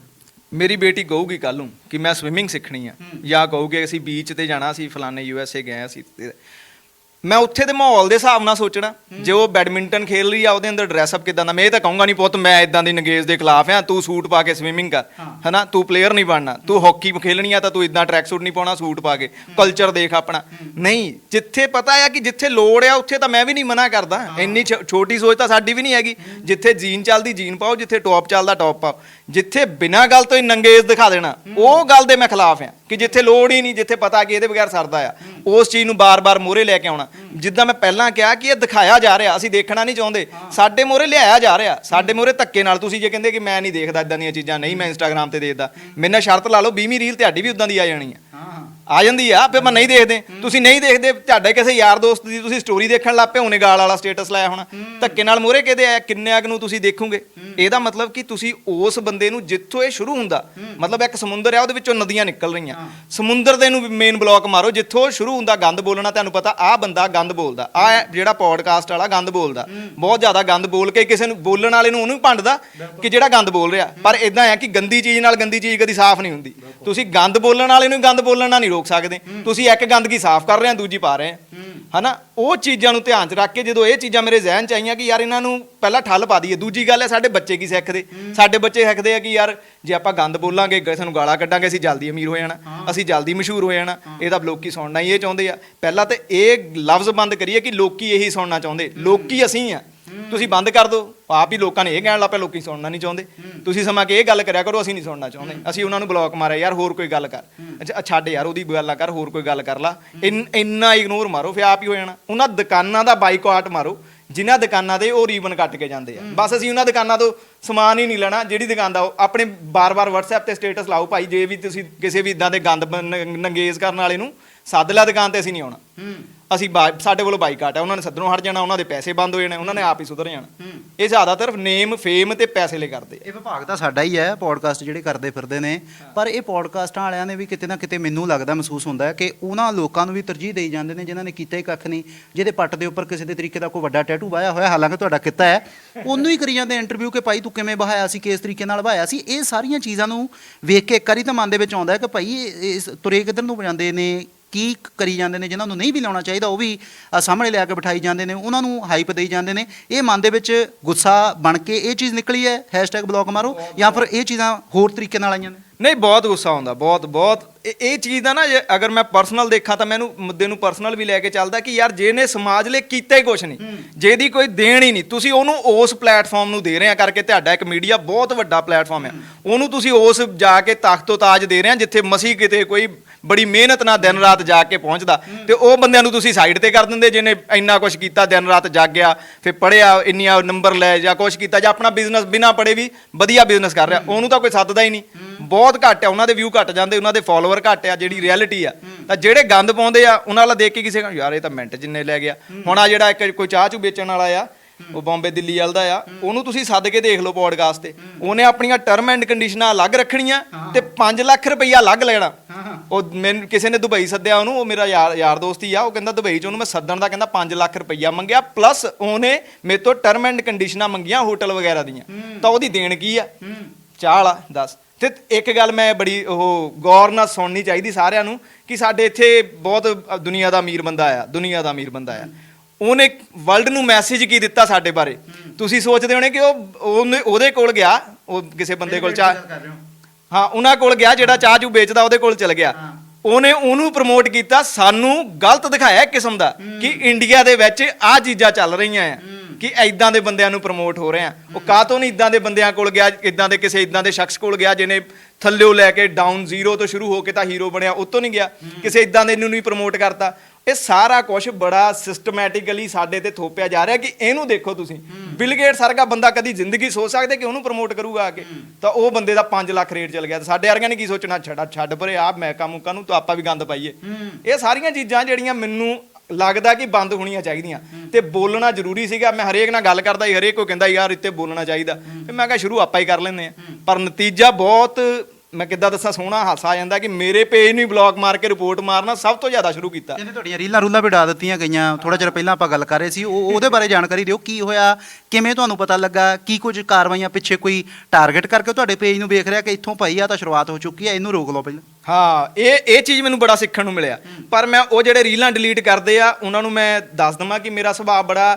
ਮੇਰੀ ਬੇਟੀ ਕਹੂਗੀ ਕੱਲ ਨੂੰ ਕਿ ਮੈਂ ਸਵਿਮਿੰਗ ਸਿੱਖਣੀ ਆ। ਜਾਂ ਕਹੂਗੀ ਅਸੀਂ ਬੀਚ ਤੇ ਜਾਣਾ ਸੀ ਫਲਾਣੇ ਯੂਐਸਏ ਗਏ ਅਸੀਂ ਤੇ- ਮੈਂ ਉੱਥੇ ਦੇ ਮਾਹੌਲ ਦੇ ਹਿਸਾਬ ਨਾਲ ਸੋਚਣਾ ਜੇ ਉਹ ਬੈਡਮਿੰਟਨ ਖੇਲ ਰਹੀ ਆ ਉਹਦੇ ਅੰਦਰ ਡਰੈਸ ਅਪ ਕਿਦਾਂ ਦਾ ਮੈਂ ਇਹ ਤਾਂ ਕਹੂੰਗਾ ਨਹੀਂ ਪੁੱਤ ਮੈਂ ਇਦਾਂ ਦੀ ਨੰਗੇਜ਼ ਦੇ ਖਿਲਾਫ ਆ ਤੂੰ ਸੂਟ ਪਾ ਕੇ ਸਵਿਮਿੰਗ ਕਰ ਹਨਾ? ਤੂੰ ਪਲੇਅਰ ਨਹੀਂ ਬਣਨਾ ਤੂੰ ਹਾਕੀ ਖੇਲਣੀ ਆ ਤਾਂ ਤੂੰ ਇਦਾਂ ਟਰੈਕ ਸੂਟ ਨਹੀਂ ਪਾਉਣਾ ਸੂਟ ਪਾ ਕੇ ਕਲਚਰ ਦੇਖ ਆਪਣਾ। ਨਹੀਂ ਜਿੱਥੇ ਪਤਾ ਆ ਕਿ ਜਿੱਥੇ ਲੋੜ ਆ ਉੱਥੇ ਤਾਂ ਮੈਂ ਵੀ ਨਹੀਂ ਮਨਾ ਕਰਦਾ। ਇੰਨੀ ਛੋਟੀ ਸੋਚ ਤਾਂ ਸਾਡੀ ਵੀ ਨਹੀਂ ਹੈਗੀ। ਜਿੱਥੇ ਜੀਨ ਚੱਲਦੀ ਜੀਨ ਪਾਓ ਜਿੱਥੇ ਟੌਪ ਚੱਲਦਾ ਟੌਪ ਪਾਓ। ਜਿੱਥੇ ਬਿਨਾਂ ਗੱਲ ਤੋਂ ਹੀ ਨੰਗੇਜ਼ ਦਿਖਾ ਦੇਣਾ ਉਹ ਗੱਲ ਦੇ ਮੈਂ ਖਿਲਾਫ ਆ। ਕਿ ਜਿੱਥੇ ਲੋੜ ਹੀ ਨਹੀਂ ਜਿੱਥੇ ਪਤਾ ਕਿ ਇਹਦੇ ਬਗੈਰ ਸਰਦਾ ਆ। ਉਸ ਚੀਜ਼ ਨੂੰ ਬਾਰ-ਬਾਰ ਮੋਹਰੇ ਲੈ ਕੇ ਆਉਣਾ। ਜਿੱਦਾਂ ਮੈਂ ਪਹਿਲਾਂ ਕਿਹਾ ਕਿ ਇਹ ਦਿਖਾਇਆ ਜਾ ਰਿਹਾ ਅਸੀਂ ਦੇਖਣਾ ਨਹੀਂ ਚਾਹੁੰਦੇ। ਸਾਡੇ ਮੋਹਰੇ ਲਿਆਇਆ ਜਾ ਰਿਹਾ। ਸਾਡੇ ਮੋਹਰੇ ਧੱਕੇ ਨਾਲ ਤੁਸੀਂ ਜੇ ਕਹਿੰਦੇ ਕਿ ਮੈਂ ਨਹੀਂ ਦੇਖਦਾ ਇਦਾਂ ਦੀਆਂ ਚੀਜ਼ਾਂ ਨਹੀਂ ਮੈਂ ਇੰਸਟਾਗ੍ਰam ਤੇ ਦੇਖਦਾ। ਮੇਰੇ ਨਾਲ ਸ਼ਰਤ ਲਾ ਲਓ 20ਵੀਂ ਰੀਲ ਤੁਹਾਡੀ ਵੀ ਉਦਾਂ ਦੀ ਆ ਜਾਣੀ ਆ। ਆ ਜਾਂਦੀ ਆ ਫਿਰ ਮੈਂ ਨਹੀਂ ਦੇਖਦੇ। ਤੁਸੀਂ ਨਹੀਂ ਦੇਖਦੇ ਤੁਹਾਡੇ ਕਿਸੇ ਯਾਰ ਦੋਸਤ ਦੀ ਤੁਸੀਂ ਸਟੋਰੀ ਦੇਖਣ ਲੱਗ ਪਏ ਗਾਲ ਵਾਲਾ ਸਟੇਟਸ ਲਾਇਆ ਹੋਣਾ। ਧੱਕੇ ਨਾਲ ਮੋਹਰੇ ਕਿਹਦੇ ਆ ਕਿੰਨੇ ਅਗ ਨੂੰ ਤੁਸੀਂ ਦੇਖੋਗੇ? ਇਹਦਾ ਮਤਲਬ ਕਿ ਤੁਸੀਂ ਉਸ ਬੰਦੇ ਨੂੰ ਜਿੱਥੋਂ ਇਹ ਸ਼ੁਰੂ ਹੁੰਦਾ ਮਤਲਬ ਇੱਕ ਸਮੁੰਦਰ ਆ ਉਹਦੇ ਵਿੱਚੋਂ ਨਦੀਆਂ ਨਿਕਲ ਰਹੀਆਂ। ਸਮੁੰਦਰ ਦੇ ਨੂੰ ਮੇਨ ਬਲੌਕ ਮਾਰੋ ਜਿੱਥੋਂ ਸ਼ੁਰੂ ਹੁੰਦਾ ਗੰਦ ਬੋਲਣਾ ਤੁਹਾਨੂੰ ਪਤਾ ਆਹ ਬੰਦਾ ਗੰਦ ਬੋਲਦਾ। ਆ ਜਿਹੜਾ ਪੋਡਕਾਸਟ ਵਾਲਾ ਗੰਦ ਬੋਲਦਾ। ਬਹੁਤ ਜ਼ਿਆਦਾ ਗੰਦ ਬੋਲ ਕੇ ਕਿਸੇ ਨੂੰ ਬੋਲਣ ਵਾਲੇ ਨੂੰ ਉਹਨੂੰ ਭੰਡਦਾ ਕਿ ਜਿਹੜਾ ਗੰਦ ਬੋਲ ਰਿਹਾ। ਪਰ ਇਦਾਂ ਆ ਕਿ ਗੰਦੀ ਚੀਜ਼ ਨਾਲ ਗੰਦੀ ਚੀਜ਼ ਕਦੀ ਸਾਫ਼ ਨਹੀਂ ਹੁੰਦੀ। ਤੁਸੀਂ ਗੰਦ ਬੋਲਣ ਵਾਲੇ ਨੂੰ ਗੰਦ ਬੋਲਣ ਨਾਲ ਨਹੀਂ ਰੋਕ ਸਕਦੇ। ਤੁਸੀਂ ਇੱਕ ਗੰਦਗੀ ਸਾਫ਼ ਕਰ ਰਹੇ ਆ ਦੂਜੀ ਪਾ ਰਹੇ ਆ। ਹਨਾ? ਉਹ ਚੀਜ਼ਾਂ ਨੂੰ ਧਿਆਨ 'ਚ ਰੱਖ ਕੇ ਜਦੋਂ ਇਹ ਚੀਜ਼ਾਂ ਮੇਰੇ ਜ਼ਿਹਨ 'ਚ ਆਈਆਂ ਕਿ ਯਾਰ ਇਹਨਾਂ ਨੂੰ ਪਹਿਲਾਂ ਠੱਲ ਪਾ ਦਈਏ ਦੂਜੀ ਗੱਲ ਹੈ ਸਾਡੇ ਬੱਚੇ ਕੀ ਸਿੱਖਦੇ? ਸਾਡੇ ਬੱਚੇ ਸਿੱਖਦੇ ਆ ਕਿ ਯਾਰ ਜੇ ਆਪਾਂ ਗੰਦ ਬੋਲਾਂਗੇ ਕਿਸੇ ਨੂੰ ਗਾਲਾਂ ਕੱਢਾਂਗੇ ਅਸੀਂ ਜਲਦੀ ਅਮੀਰ ਹੋ ਜਾਣਾ। ਅਸੀਂ ਜਲਦੀ ਮਸ਼ਹੂਰ ਹੋ ਜਾਣਾ। ਇਹਦਾ ਲੋਕੀ ਸੁਣਨਾ ਹੀ ਇਹ ਚਾਹੁੰਦੇ ਆ। ਪਹਿਲਾਂ ਤੇ ਇਹ ਲਫ਼ਜ਼ ਬੰਦ ਕਰੀਏ ਕਿ ਲੋਕੀ ਇਹੀ ਸੁਣਨਾ ਚਾਹੁੰਦੇ। ਲੋਕੀ ਅਸੀਂ ਆ। ਤੁਸੀਂ ਬੰਦ ਕਰ ਦਿਓ। ਆਪ ਹੀ ਲੋਕਾਂ ਨੇ ਇਹ ਕਹਿਣ ਲੱਪੇ ਲੋਕੀ ਸੁਣਨਾ ਨਹੀਂ ਚਾਹੁੰਦੇ। ਤੁਸੀਂ ਸਮਾਂ ਕਿ ਇਹ ਗੱਲ ਕਰਿਆ ਕਰੋ ਅਸੀਂ ਨਹੀਂ ਸੁਣਨਾ ਚਾਹੁੰਦੇ। ਅਸੀਂ ਉਹਨਾਂ ਨੂੰ ਬਲੌਕ ਮਾਰਿਆ ਯਾਰ ਹੋਰ ਕੋਈ ਗੱਲ ਕਰ। ਅੱਛਾ ਛੱਡ ਯਾਰ ਉਹਦੀ ਗੱਲ ਕਰ ਹੋਰ ਕੋਈ ਗੱਲ ਕਰ ਲਾ। ਇੰਨ- ਇਗਨੋਰ ਮਾਰੋ ਫਿਰ ਆਪ ਹੀ ਹੋ ਜਾਣਾ। ਉਹਨਾਂ ਦੁਕਾਨਾਂ ਦਾ ਬਾਈਕਾਟ ਮਾਰੋ ਜਿਨ੍ਹਾਂ ਦੁਕਾਨਾਂ ਤੇ ਉਹ ਰੀਬਨ ਕੱਟ ਕੇ ਜਾਂਦੇ ਆ। ਬਸ ਅਸੀਂ ਉਹਨਾਂ ਦੁਕਾਨਾਂ ਤੋਂ ਸਮਾਨ ਹੀ ਨਹੀਂ ਲੈਣਾ ਜਿਹੜੀ ਦੁਕਾਨ ਦਾ ਆਪਣੇ ਬਾਰ-ਬਾਰ WhatsApp ਤੇ ਸਟੇਟਸ ਲਾਓ ਭਾਈ ਜੇ ਵੀ ਤੁਸੀਂ ਕਿਸੇ ਵੀ ਇਦਾਂ ਦੇ ਗੰਦ ਨੰਗੇਜ਼ ਕਰਨ ਵਾਲੇ ਨੂੰ ਸੱਦ ਲਿਆ ਦੁਕਾਨ ਤੇ ਅਸੀਂ ਨਹੀਂ ਆਉਣਾ। ਅਸੀਂ ਬਾ- ਸਾਡੇ ਕੋਲ ਬਾਈਕਾਟ ਹੈ ਉਹਨਾਂ ਨੇ ਸੱਦਣੋਂ ਹਟ ਜਾਣਾ ਉਹਨਾਂ ਦੇ ਪੈਸੇ ਬੰਦ ਹੋ ਜਾਣੇ ਉਹਨਾਂ ਨੇ ਆਪ ਹੀ ਸੁਧਰ ਜਾਣਾ। ਇਹ ਜ਼ਿਆਦਾਤਰ ਨੇਮ ਫੇਮ ਤੇ ਪੈਸੇ ਲਈ ਕਰਦੇ ਆ। ਇਹ ਵਿਭਾਗ ਤਾਂ ਸਾਡਾ ਹੀ ਹੈ ਪੋਡਕਾਸਟ ਜਿਹੜੇ ਕਰਦੇ ਫਿਰਦੇ ਨੇ। ਪਰ ਇਹ ਪੋਡਕਾਸਟਾਂ ਵਾਲਿਆਂ ਨੇ ਵੀ ਕਿਤੇ ਨਾ ਕਿਤੇ ਮੈਨੂੰ ਲੱਗਦਾ ਮਹਿਸੂਸ ਹੁੰਦਾ ਹੈ ਕਿ ਉਹਨਾਂ ਲੋਕਾਂ ਨੂੰ ਵੀ ਤਰਜੀਹ ਦੇਈ ਜਾਂਦੇ ਨੇ ਜਿਨ੍ਹਾਂ ਨੇ ਕੀਤਾ ਹੀ ਕੱਖ ਨਹੀਂ। ਜਿਹਦੇ ਪੱਟ ਦੇ ਉੱਪਰ ਕਿਸੇ ਦੇ ਤਰੀਕੇ ਦਾ ਕੋਈ ਵੱਡਾ ਟੈਟੂ ਵਾਇਆ ਹੋਇਆ ਹਾਲਾਂਕਿ ਤੁਹਾਡਾ ਕਿੱਤਾ ਹੈ ਉਹਨੂੰ ਹੀ ਕਰੀ ਜਾਂਦੇ ਇੰਟਰਵਿਊ ਕਿ ਭਾਈ ਤੂੰ ਕਿਵੇਂ ਬਹਾਇਆ ਸੀ ਕਿਸ ਤਰੀਕੇ ਨਾਲ ਬਹਾਇਆ ਸੀ। ਇਹ ਸਾਰੀਆਂ ਚੀਜ਼ਾਂ ਨੂੰ ਵੇਖ ਕੇ ਇੱਕ ਵਾਰੀ ਤਾਂ ਮਨ ਦੇ ਵਿੱਚ ਆਉਂਦਾ ਹੈ ਕਿ ਭਾਈ ਇਹ- ਇਸ ਤੁਰੇ ਕਿੱਧਰ ਨੂੰ ਜਾਂਦੇ ਨੇ ਕੀ ਕਰੀ ਜਾਂਦੇ ਨੇ ਜਿਨ੍ਹਾਂ ਨੂੰ ਨਹੀਂ ਵੀ ਲਾਉਣਾ ਚਾਹੀਦਾ ਉਹ ਵੀ ਅ, ਸਾਹਮਣੇ ਲਿਆ ਕੇ ਬਿਠਾਈ ਜਾਂਦੇ ਨੇ ਉਹਨਾਂ ਨੂੰ ਹਾਈਪ ਦੇਈ ਜਾਂਦੇ ਨੇ। ਇਹ ਮਨ ਦੇ ਵਿੱਚ ਗੁੱਸਾ ਬਣ ਕੇ ਇਹ ਚੀਜ਼ ਨਿਕਲੀ ਹੈ ਹੈਸ਼ਟੈਗ ਬਲੌਗ ਮਾਰੋ ਜਾਂ ਫਿਰ ਇਹ ਚੀਜ਼ਾਂ ਹੋਰ ਤਰੀਕੇ ਨਾਲ ਆਈਆਂ ਨੇ? ਨਹੀਂ ਬਹੁਤ ਗੁੱਸਾ ਆਉਂਦਾ ਬਹੁਤ ਬਹੁਤ। ਇਹ- ਇਹ ਚੀਜ਼ ਦਾ ਨਾ ਜੇ ਅਗਰ ਮੈਂ ਪਰਸਨਲ ਦੇਖਾਂ ਤਾਂ ਮੈਨੂੰ ਮੁੱਦੇ ਨੂੰ ਪਰਸਨਲ ਵੀ ਲੈ ਕੇ ਚੱਲਦਾ ਕਿ ਯਾਰ ਜਿਹਨੇ ਸਮਾਜ ਲਈ ਕੀਤਾ ਹੀ ਕੁਛ ਨਹੀਂ ਜਿਹਦੀ ਕੋਈ ਦੇਣ ਹੀ ਨਹੀਂ ਤੁਸੀਂ ਉਹਨੂੰ ਉਸ ਪਲੇਟਫਾਰਮ ਨੂੰ ਦੇ ਰਹੇ ਆ ਕਰਕੇ ਤੁਹਾਡਾ ਇੱਕ ਮੀਡੀਆ ਬਹੁਤ ਵੱਡਾ ਪਲੇਟਫਾਰਮ ਹੈ। ਉਹਨੂੰ ਤੁਸੀਂ ਉਸ ਜਾ ਕੇ ਤਖਤੋ ਤਾਜ ਦੇ ਰਹੇ ਆ ਜਿੱਥੇ ਮਸੀ ਕਿਤੇ ਕੋਈ ਬੜੀ ਮਿਹਨਤ ਨਾਲ ਦਿਨ ਰਾਤ ਜਾ ਕੇ ਪਹੁੰਚਦਾ। ਤੇ ਉਹ ਬੰਦਿਆਂ ਨੂੰ ਤੁਸੀਂ ਸਾਈਡ ਤੇ ਕਰ ਦਿੰਦੇ, ਜਿਹਨੇ ਇੰਨਾ ਕੁਛ ਕੀਤਾ, ਦਿਨ ਰਾਤ ਜਾਗਿਆ, ਫਿਰ ਪੜਿਆ ਇੰਨੀਆਂ ਨੰਬਰ ਲੈ ਜਾਂ ਕੁਛ ਕੀਤਾ, ਜਾਂ ਆਪਣਾ ਬਿਜ਼ਨਸ ਬਿਨਾ ਪੜੇ ਵੀ ਵਧੀਆ ਬਿਜ਼ਨਸ ਕਰ ਰਿਹਾ। ਉਹਨੂੰ ਤਾਂ ਕੋਈ ਸੱਦਦਾ ਹੀ ਨਹੀਂ। ਬਹੁਤ ਘੱਟ ਆ ਉਹਨਾਂ ਦੇ ਵਿਊ ਘੱਟ ਜਾਂਦੇ, ਉਹਨਾਂ ਦੇ ਫਾਲੋਅਰ ਘੱਟ ਆ ਜਿਹੜੀ ਰਿਐਲਿਟੀ ਆ ਤਾਂ ਜਿਹੜੇ ਗੰਦ ਪਾਉਂਦੇ ਆ, ਉਹਨਾਂ ਵਾਲਾ ਦੇਖ ਕੇ ਕਿਸੇ ਕਹਿੰਦਾ ਯਾਰ ਇਹ ਤਾਂ ਮਿੰਟ ਜਿੰਨੇ ਲੈ ਗਿਆ। ਹੁਣ ਆ ਜਿਹੜਾ ਇੱਕ ਕੋਈ ਚਾਹ ਚੂ ਵੇਚਣ ਵਾਲਾ ਆ ਉਹ ਬੰਬੇ ਦਿੱਲੀ ਵਾਲ ਦਾ ਆ ਉਹਨੂੰ ਤੁਸੀਂ ਸੱਦ ਕੇ ਦੇਖ ਲਓ ਪੋਡਕਾਸਟ ਤੇ। ਉਹਨੇ ਆਪਣੀਆਂ ਟਰਮ ਐਂਡ ਕੰਡੀਸ਼ਨਾਂ ਅਲੱਗ ਰੱਖਣੀਆਂ ਤੇ 5 ਲੱਖ ਰੁਪਈਆ ਅਲੱਗ ਲੈਣਾ। ਉਹ ਮੈਨੂੰ ਕਿਸੇ ਨੇ ਦੁਬਈ ਸੱਦਿਆ ਉਹਨੂੰ ਉਹ ਮੇਰਾ ਯਾਰ ਯਾਰ ਦੋਸਤ ਹੀ ਆ ਉਹ ਕਹਿੰਦਾ ਦੁਬਈ ਚ ਉਹਨੂੰ ਮੈਂ ਸੱਦਣ ਦਾ ਕਹਿੰਦਾ 5 ਲੱਖ ਰੁਪਈਆ ਮੰਗਿਆ ਪਲੱਸ ਉਹਨੇ ਮੇਰੇ ਤੋਂ ਟਰਮ ਐਂਡ ਕੰਡੀਸ਼ਨਾਂ ਮੰਗੀਆਂ ਹੋਟਲ ਵਗੈਰਾ ਦੀਆਂ। ਤਾਂ ਉਹਦੀ ਦੇਣ ਕੀ ਆ? ਚਾਹ ਵਾਲਾ ਦੱਸ। ਤੇ ਇੱਕ ਗੱਲ ਮੈਂ ਬੜੀ ਉਹ ਗੌਰ ਨਾਲ ਸੁਣਨੀ ਚਾਹੀਦੀ ਸਾਰਿਆਂ ਨੂੰ ਕਿ ਸਾਡੇ ਇੱਥੇ ਬਹੁਤ ਦੁਨੀਆ ਦਾ ਅਮੀਰ ਬੰਦਾ ਆ ਦੁਨੀਆ ਦਾ ਅਮੀਰ ਬੰਦਾ ਆ। ਉਹਨੇ ਵਰਲਡ ਨੂੰ ਮੈਸੇਜ ਕੀ ਦਿੱਤਾ ਸਾਡੇ ਬਾਰੇ? ਤੁਸੀਂ ਸੋਚਦੇ ਹੋਣੇ ਕਿ ਉਹ ਉਹਨੇ ਉਹਦੇ ਕੋਲ ਗਿਆ ਉਹ ਕਿਸੇ ਬੰਦੇ ਕੋਲ ਚਾਹ ਹਾਂ। ਉਹਨਾਂ ਕੋਲ ਗਿਆ ਜਿਹੜਾ ਚਾਹ ਚੂ ਵੇਚਦਾ ਉਹਦੇ ਕੋਲ ਚਲ ਗਿਆ। ਉਹਨੇ ਉਹਨੂੰ ਪ੍ਰਮੋਟ ਕੀਤਾ ਸਾਨੂੰ ਗਲਤ ਦਿਖਾਇਆ ਇੱਕ ਕਿਸਮ ਦਾ ਕਿ ਇੰਡੀਆ ਦੇ ਵਿੱਚ ਆਹ ਚੀਜ਼ਾਂ ਚੱਲ ਰਹੀਆਂ ਆ ਕਿ ਐਦਾਂ ਦੇ ਬੰਦਿਆਂ ਨੂੰ ਪ੍ਰਮੋਟ ਹੋ ਰਹੇ ਆ। ਉਹ ਕਾਹਤੋਂ ਨਹੀਂ ਇਦਾਂ ਦੇ ਬੰਦਿਆਂ ਕੋਲ ਗਿਆ ਇਦਾਂ ਦੇ ਕਿਸੇ ਇਦਾਂ ਦੇ ਸ਼ਖਸ ਕੋਲ ਗਿਆ ਜਿਹਨੇ ਥੱਲਿਓ ਲੈ ਕੇ ਡਾਊਨ ਜ਼ੀਰੋ ਤੋਂ ਸ਼ੁਰੂ ਹੋ ਕੇ ਤਾਂ ਹੀਰੋ ਬਣਿਆ ਉਤੋਂ ਨਹੀਂ ਗਿਆ। ਕਿਸੇ ਇਦਾਂ ਦੇ ਨੂੰ ਨਹੀਂ ਪ੍ਰਮੋਟ ਕਰਤਾ। ਇਹ ਸਾਰਾ ਕੁਝ ਬੜਾ ਸਿਸਟਮੈਟਿਕਲੀ ਸਾਡੇ ਤੇ ਥੋਪਿਆ ਜਾ ਰਿਹਾ ਕਿ ਇਹਨੂੰ ਦੇਖੋ ਤੁਸੀਂ। ਬਿਲ ਗੇਟ ਸਰਗਾ ਬੰਦਾ ਕਦੀ ਜ਼ਿੰਦਗੀ ਸੋਚ ਸਕਦੇ ਕਿ ਉਹਨੂੰ ਪ੍ਰਮੋਟ ਕਰੂਗਾ ਆ ਕੇ ਤਾਂ ਉਹ ਬੰਦੇ ਦਾ 5 ਲੱਖ ਰੇਟ ਚਲ ਗਿਆ। ਤੇ ਸਾਡੇ ਵਰਗਿਆਂ ਨੇ ਕੀ ਸੋਚਣਾ? ਛੱਡ ਛੱਡ ਪਰੇ ਆ ਮੈਂ ਕੰਮ ਨੂੰ ਤਾਂ ਆਪਾਂ ਵੀ ਗੰਦ ਪਾਈਏ। ਇਹ ਸਾਰੀਆਂ ਚੀਜ਼ਾਂ ਜਿਹੜੀਆਂ ਮੈਨੂੰ ਲੱਗਦਾ ਕਿ ਬੰਦ ਹੋਣੀਆਂ ਚਾਹੀਦੀਆਂ। ਤੇ ਬੋਲਣਾ ਜ਼ਰੂਰੀ ਸੀਗਾ। ਮੈਂ ਹਰੇਕ ਨਾਲ ਗੱਲ ਕਰਦਾ ਹਰੇਕ ਕੋਈ ਕਹਿੰਦਾ ਯਾਰ ਇੱਥੇ ਬੋਲਣਾ ਚਾਹੀਦਾ। ਤੇ ਮੈਂ ਕਿਹਾ ਸ਼ੁਰੂ ਆਪਾਂ ਹੀ ਕਰ ਲੈਂਦੇ ਆ ਪਰ ਨਤੀਜਾ ਬਹੁਤ ਮੈਂ ਕਿੱਦਾਂ ਦੱਸਾਂ ਸੋਹਣਾ ਹਾਸਾ ਆ ਜਾਂਦਾ ਕਿ ਮੇਰੇ ਪੇਜ ਨੂੰ ਬਲੌਕ ਮਾਰ ਕੇ ਰਿਪੋਰਟ ਮਾਰਨਾ ਸਭ ਤੋਂ ਜ਼ਿਆਦਾ ਸ਼ੁਰੂ ਕੀਤਾ। ਇਹਨੇ ਤੁਹਾਡੀਆਂ ਰੀਲਾਂ ਰੂਲਾਂ ਵੀ ਡਾ ਦਿੱਤੀਆਂ ਗਈਆਂ ਥੋੜਾ ਚਿਰ ਪਹਿਲਾਂ ਆਪਾਂ ਗੱਲ ਕਰ ਰਹੇ ਸੀ ਉਹ ਉਹਦੇ ਬਾਰੇ ਜਾਣਕਾਰੀ ਦਿਓ ਕੀ ਹੋਇਆ ਕਿਵੇਂ ਤੁਹਾਨੂੰ ਪਤਾ ਲੱਗਾ ਕੀ ਕੁਝ ਕਾਰਵਾਈਆਂ ਪਿੱਛੇ ਕੋਈ ਟਾਰਗੇਟ ਕਰਕੇ ਤੁਹਾਡੇ ਪੇਜ ਨੂੰ ਵੇਖ ਰਿਹਾ ਕਿ ਇੱਥੋਂ ਭਾਈ ਆ ਤਾਂ ਸ਼ੁਰੂਆਤ ਹੋ ਚੁੱਕੀ ਹੈ ਇਹਨੂੰ ਰੋਕ ਲਓ ਪਹਿਲਾਂ। ਹਾਂ ਇਹ ਇਹ ਚੀਜ਼ ਮੈਨੂੰ ਬੜਾ ਸਿੱਖਣ ਨੂੰ ਮਿਲਿਆ। ਪਰ ਮੈਂ ਉਹ ਜਿਹੜੇ ਰੀਲਾਂ ਡਿਲੀਟ ਕਰਦੇ ਆ ਉਹਨਾਂ ਨੂੰ ਮੈਂ ਦੱਸ ਦਵਾਂ ਕਿ ਮੇਰਾ ਸੁਭਾਅ ਬੜਾ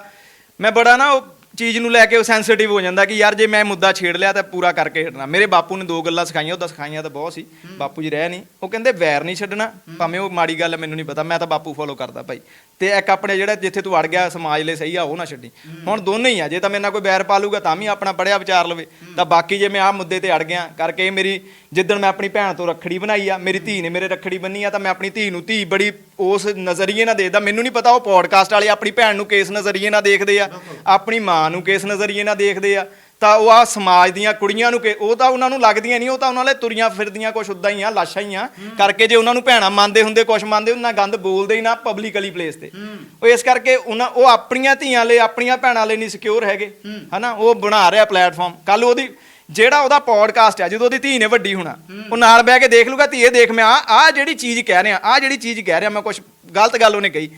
ਮੈਂ ਬੜਾ ਨਾ ਉਹ ਚੀਜ਼ ਨੂੰ ਲੈ ਕੇ ਉਹ ਸੈਂਸਿਟਿਵ ਹੋ ਜਾਂਦਾ ਕਿ ਯਾਰ ਜੇ ਮੈਂ ਮੁੱਦਾ ਛੇੜ ਲਿਆ ਤਾਂ ਪੂਰਾ ਕਰਕੇ ਹਟਣਾ ਮੇਰੇ ਬਾਪੂ ਨੇ ਦੋ ਗੱਲਾਂ ਸਿਖਾਈਆਂ ਉਹ ਤਾਂ ਸਿਖਾਈਆਂ ਤਾਂ ਬਹੁਤ ਸੀ। ਬਾਪੂ ਜੀ ਰਹਿ ਨਹੀਂ। ਉਹ ਕਹਿੰਦੇ ਵੈਰ ਨਹੀਂ ਛੱਡਣਾ। ਭਾਵੇਂ ਉਹ ਮਾੜੀ ਗੱਲ ਮੈਨੂੰ ਨਹੀਂ ਪਤਾ। ਮੈਂ ਤਾਂ ਬਾਪੂ ਫੋਲੋ ਕਰਦਾ ਭਾਈ। ਤੇ ਇੱਕ ਆਪਣੇ ਜਿਹੜਾ ਜਿੱਥੇ ਤੂੰ ਅੜ ਗਿਆ, ਸਮਾਜ ਲਈ ਸਹੀ ਆ, ਉਹ ਨਾ ਛੱਡੀ। ਹੁਣ ਦੋਨੇ ਹੀ ਆ, ਜੇ ਤਾਂ ਮੇਰੇ ਨਾਲ ਕੋਈ ਵੈਰ ਪਾਲੂਗਾ, ਤਾਂ ਵੀ ਆਪਣਾ ਪੜਿਆ ਵਿਚਾਰ ਲਵੇ। ਤਾਂ ਬਾਕੀ ਜੇ ਮੈਂ ਆਹ ਮੁੱਦੇ ਤੇ ਅੜ ਗਿਆ, ਕਰਕੇ ਇਹ ਮੇਰੀ, ਜਿੱਦਣ ਮੈਂ ਆਪਣੀ ਭੈਣ ਤੋਂ ਰੱਖੜੀ ਬਣਾਈ ਆ, ਮੇਰੀ ਧੀ ਨੇ ਮੇਰੇ ਰੱਖੜੀ ਬੰਨੀ ਆ, ਤਾਂ ਮੈਂ ਆਪਣੀ ਧੀ ਨੂੰ, ਧੀ ਬੜੀ ਉਸ ਨਜ਼ਰੀਏ ਨਾਲ ਦੇਖਦਾ। ਮੈਨੂੰ ਨਹੀਂ ਪਤਾ ਉਹ ਪੋਡਕਾਸਟ ਵਾਲੇ ਆਪਣੀ ਭੈਣ ਨੂੰ ਕਿਸ ਨਜ਼ਰੀਏ ਨਾਲ ਦੇਖਦੇ ਆ, ਆਪਣੀ ਮਾਂ ਨੂੰ ਕਿਸ ਨਜ਼ਰੀਏ ਨਾਲ ਦੇਖਦੇ ਆ। ਤਾਂ ਉਹ ਆ ਸਮਾਜ ਦੀਆਂ ਕੁੜੀਆਂ ਨੂੰ ਕਿ ਉਹ ਤਾਂ ਉਹਨਾਂ ਨੂੰ ਲੱਗਦੀਆਂ ਨਹੀਂ ਉਹ ਤਾਂ ਉਹਨਾਂ ਲਈ ਤੁਰੀਆਂ ਫਿਰਦੀਆਂ ਕੁਛ ਉਦਾਂ ਹੀ ਆ ਲਾਸ਼ਾਂ ਹੀ ਆ। ਕਰਕੇ ਜੇ ਉਹਨਾਂ ਨੂੰ ਭੈਣਾ ਮੰਨਦੇ ਹੁੰਦੇ ਕੁਛ ਮੰਨਦੇ ਉਹਨਾਂ ਗੰਦ ਬੋਲਦੇ ਹੀ ਨਾ ਪਬਲਿਕਲੀ ਪਲੇਸ ਤੇ। ਉਹ ਇਸ ਕਰਕੇ ਉਹਨਾਂ ਉਹ ਆਪਣੀਆਂ ਧੀਆਂ ਲਈ ਆਪਣੀਆਂ ਭੈਣਾਂ ਲਈ ਨਹੀਂ ਸਿਕਿਉਰ ਹੈਗੇ। ਹਨਾ? ਉਹ ਬਣਾ ਰਿਹਾ ਪਲੇਟਫਾਰਮ ਕੱਲ ਉਹਦੀ ਜਿਹੜਾ ਉਹਦਾ ਪੋਡਕਾਸਟ ਹੈ ਜਦੋਂ ਉਹਦੀ ਧੀ ਨੇ ਵੱਡੀ ਹੋਣਾ ਉਹ ਨਾਲ ਬਹਿ ਕੇ ਦੇਖ ਲੂਗਾ ਧੀਏ ਦੇਖ ਮੈਂ ਆ ਆ ਜਿਹੜੀ ਚੀਜ਼ ਕਹਿ ਰਿਹਾ ਆ ਜਿਹੜੀ ਚੀਜ਼ ਕਹਿ ਰਿਹਾ ਮੈਂ ਕੁਝ ਗਲਤ ਗੱਲ ਉਹਨੇ ਕਹੀ।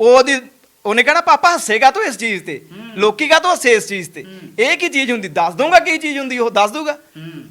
ਉਹਦੀ ਉਹਨੇ ਕਹਿਣਾ ਪਾਪਾ ਹੱਸੇਗਾ ਤੂੰ ਇਸ ਚੀਜ਼ ਤੇ। ਲੋਕੀ ਕਾ ਤੂੰ ਹੱਸੇ ਇਸ ਚੀਜ਼ ਤੇ। ਇਹ ਕੀ ਚੀਜ਼ ਹੁੰਦੀ? ਦੱਸ ਦੂੰਗਾ ਕੀ ਚੀਜ਼ ਹੁੰਦੀ ਉਹ? ਦੱਸ ਦੂਗਾ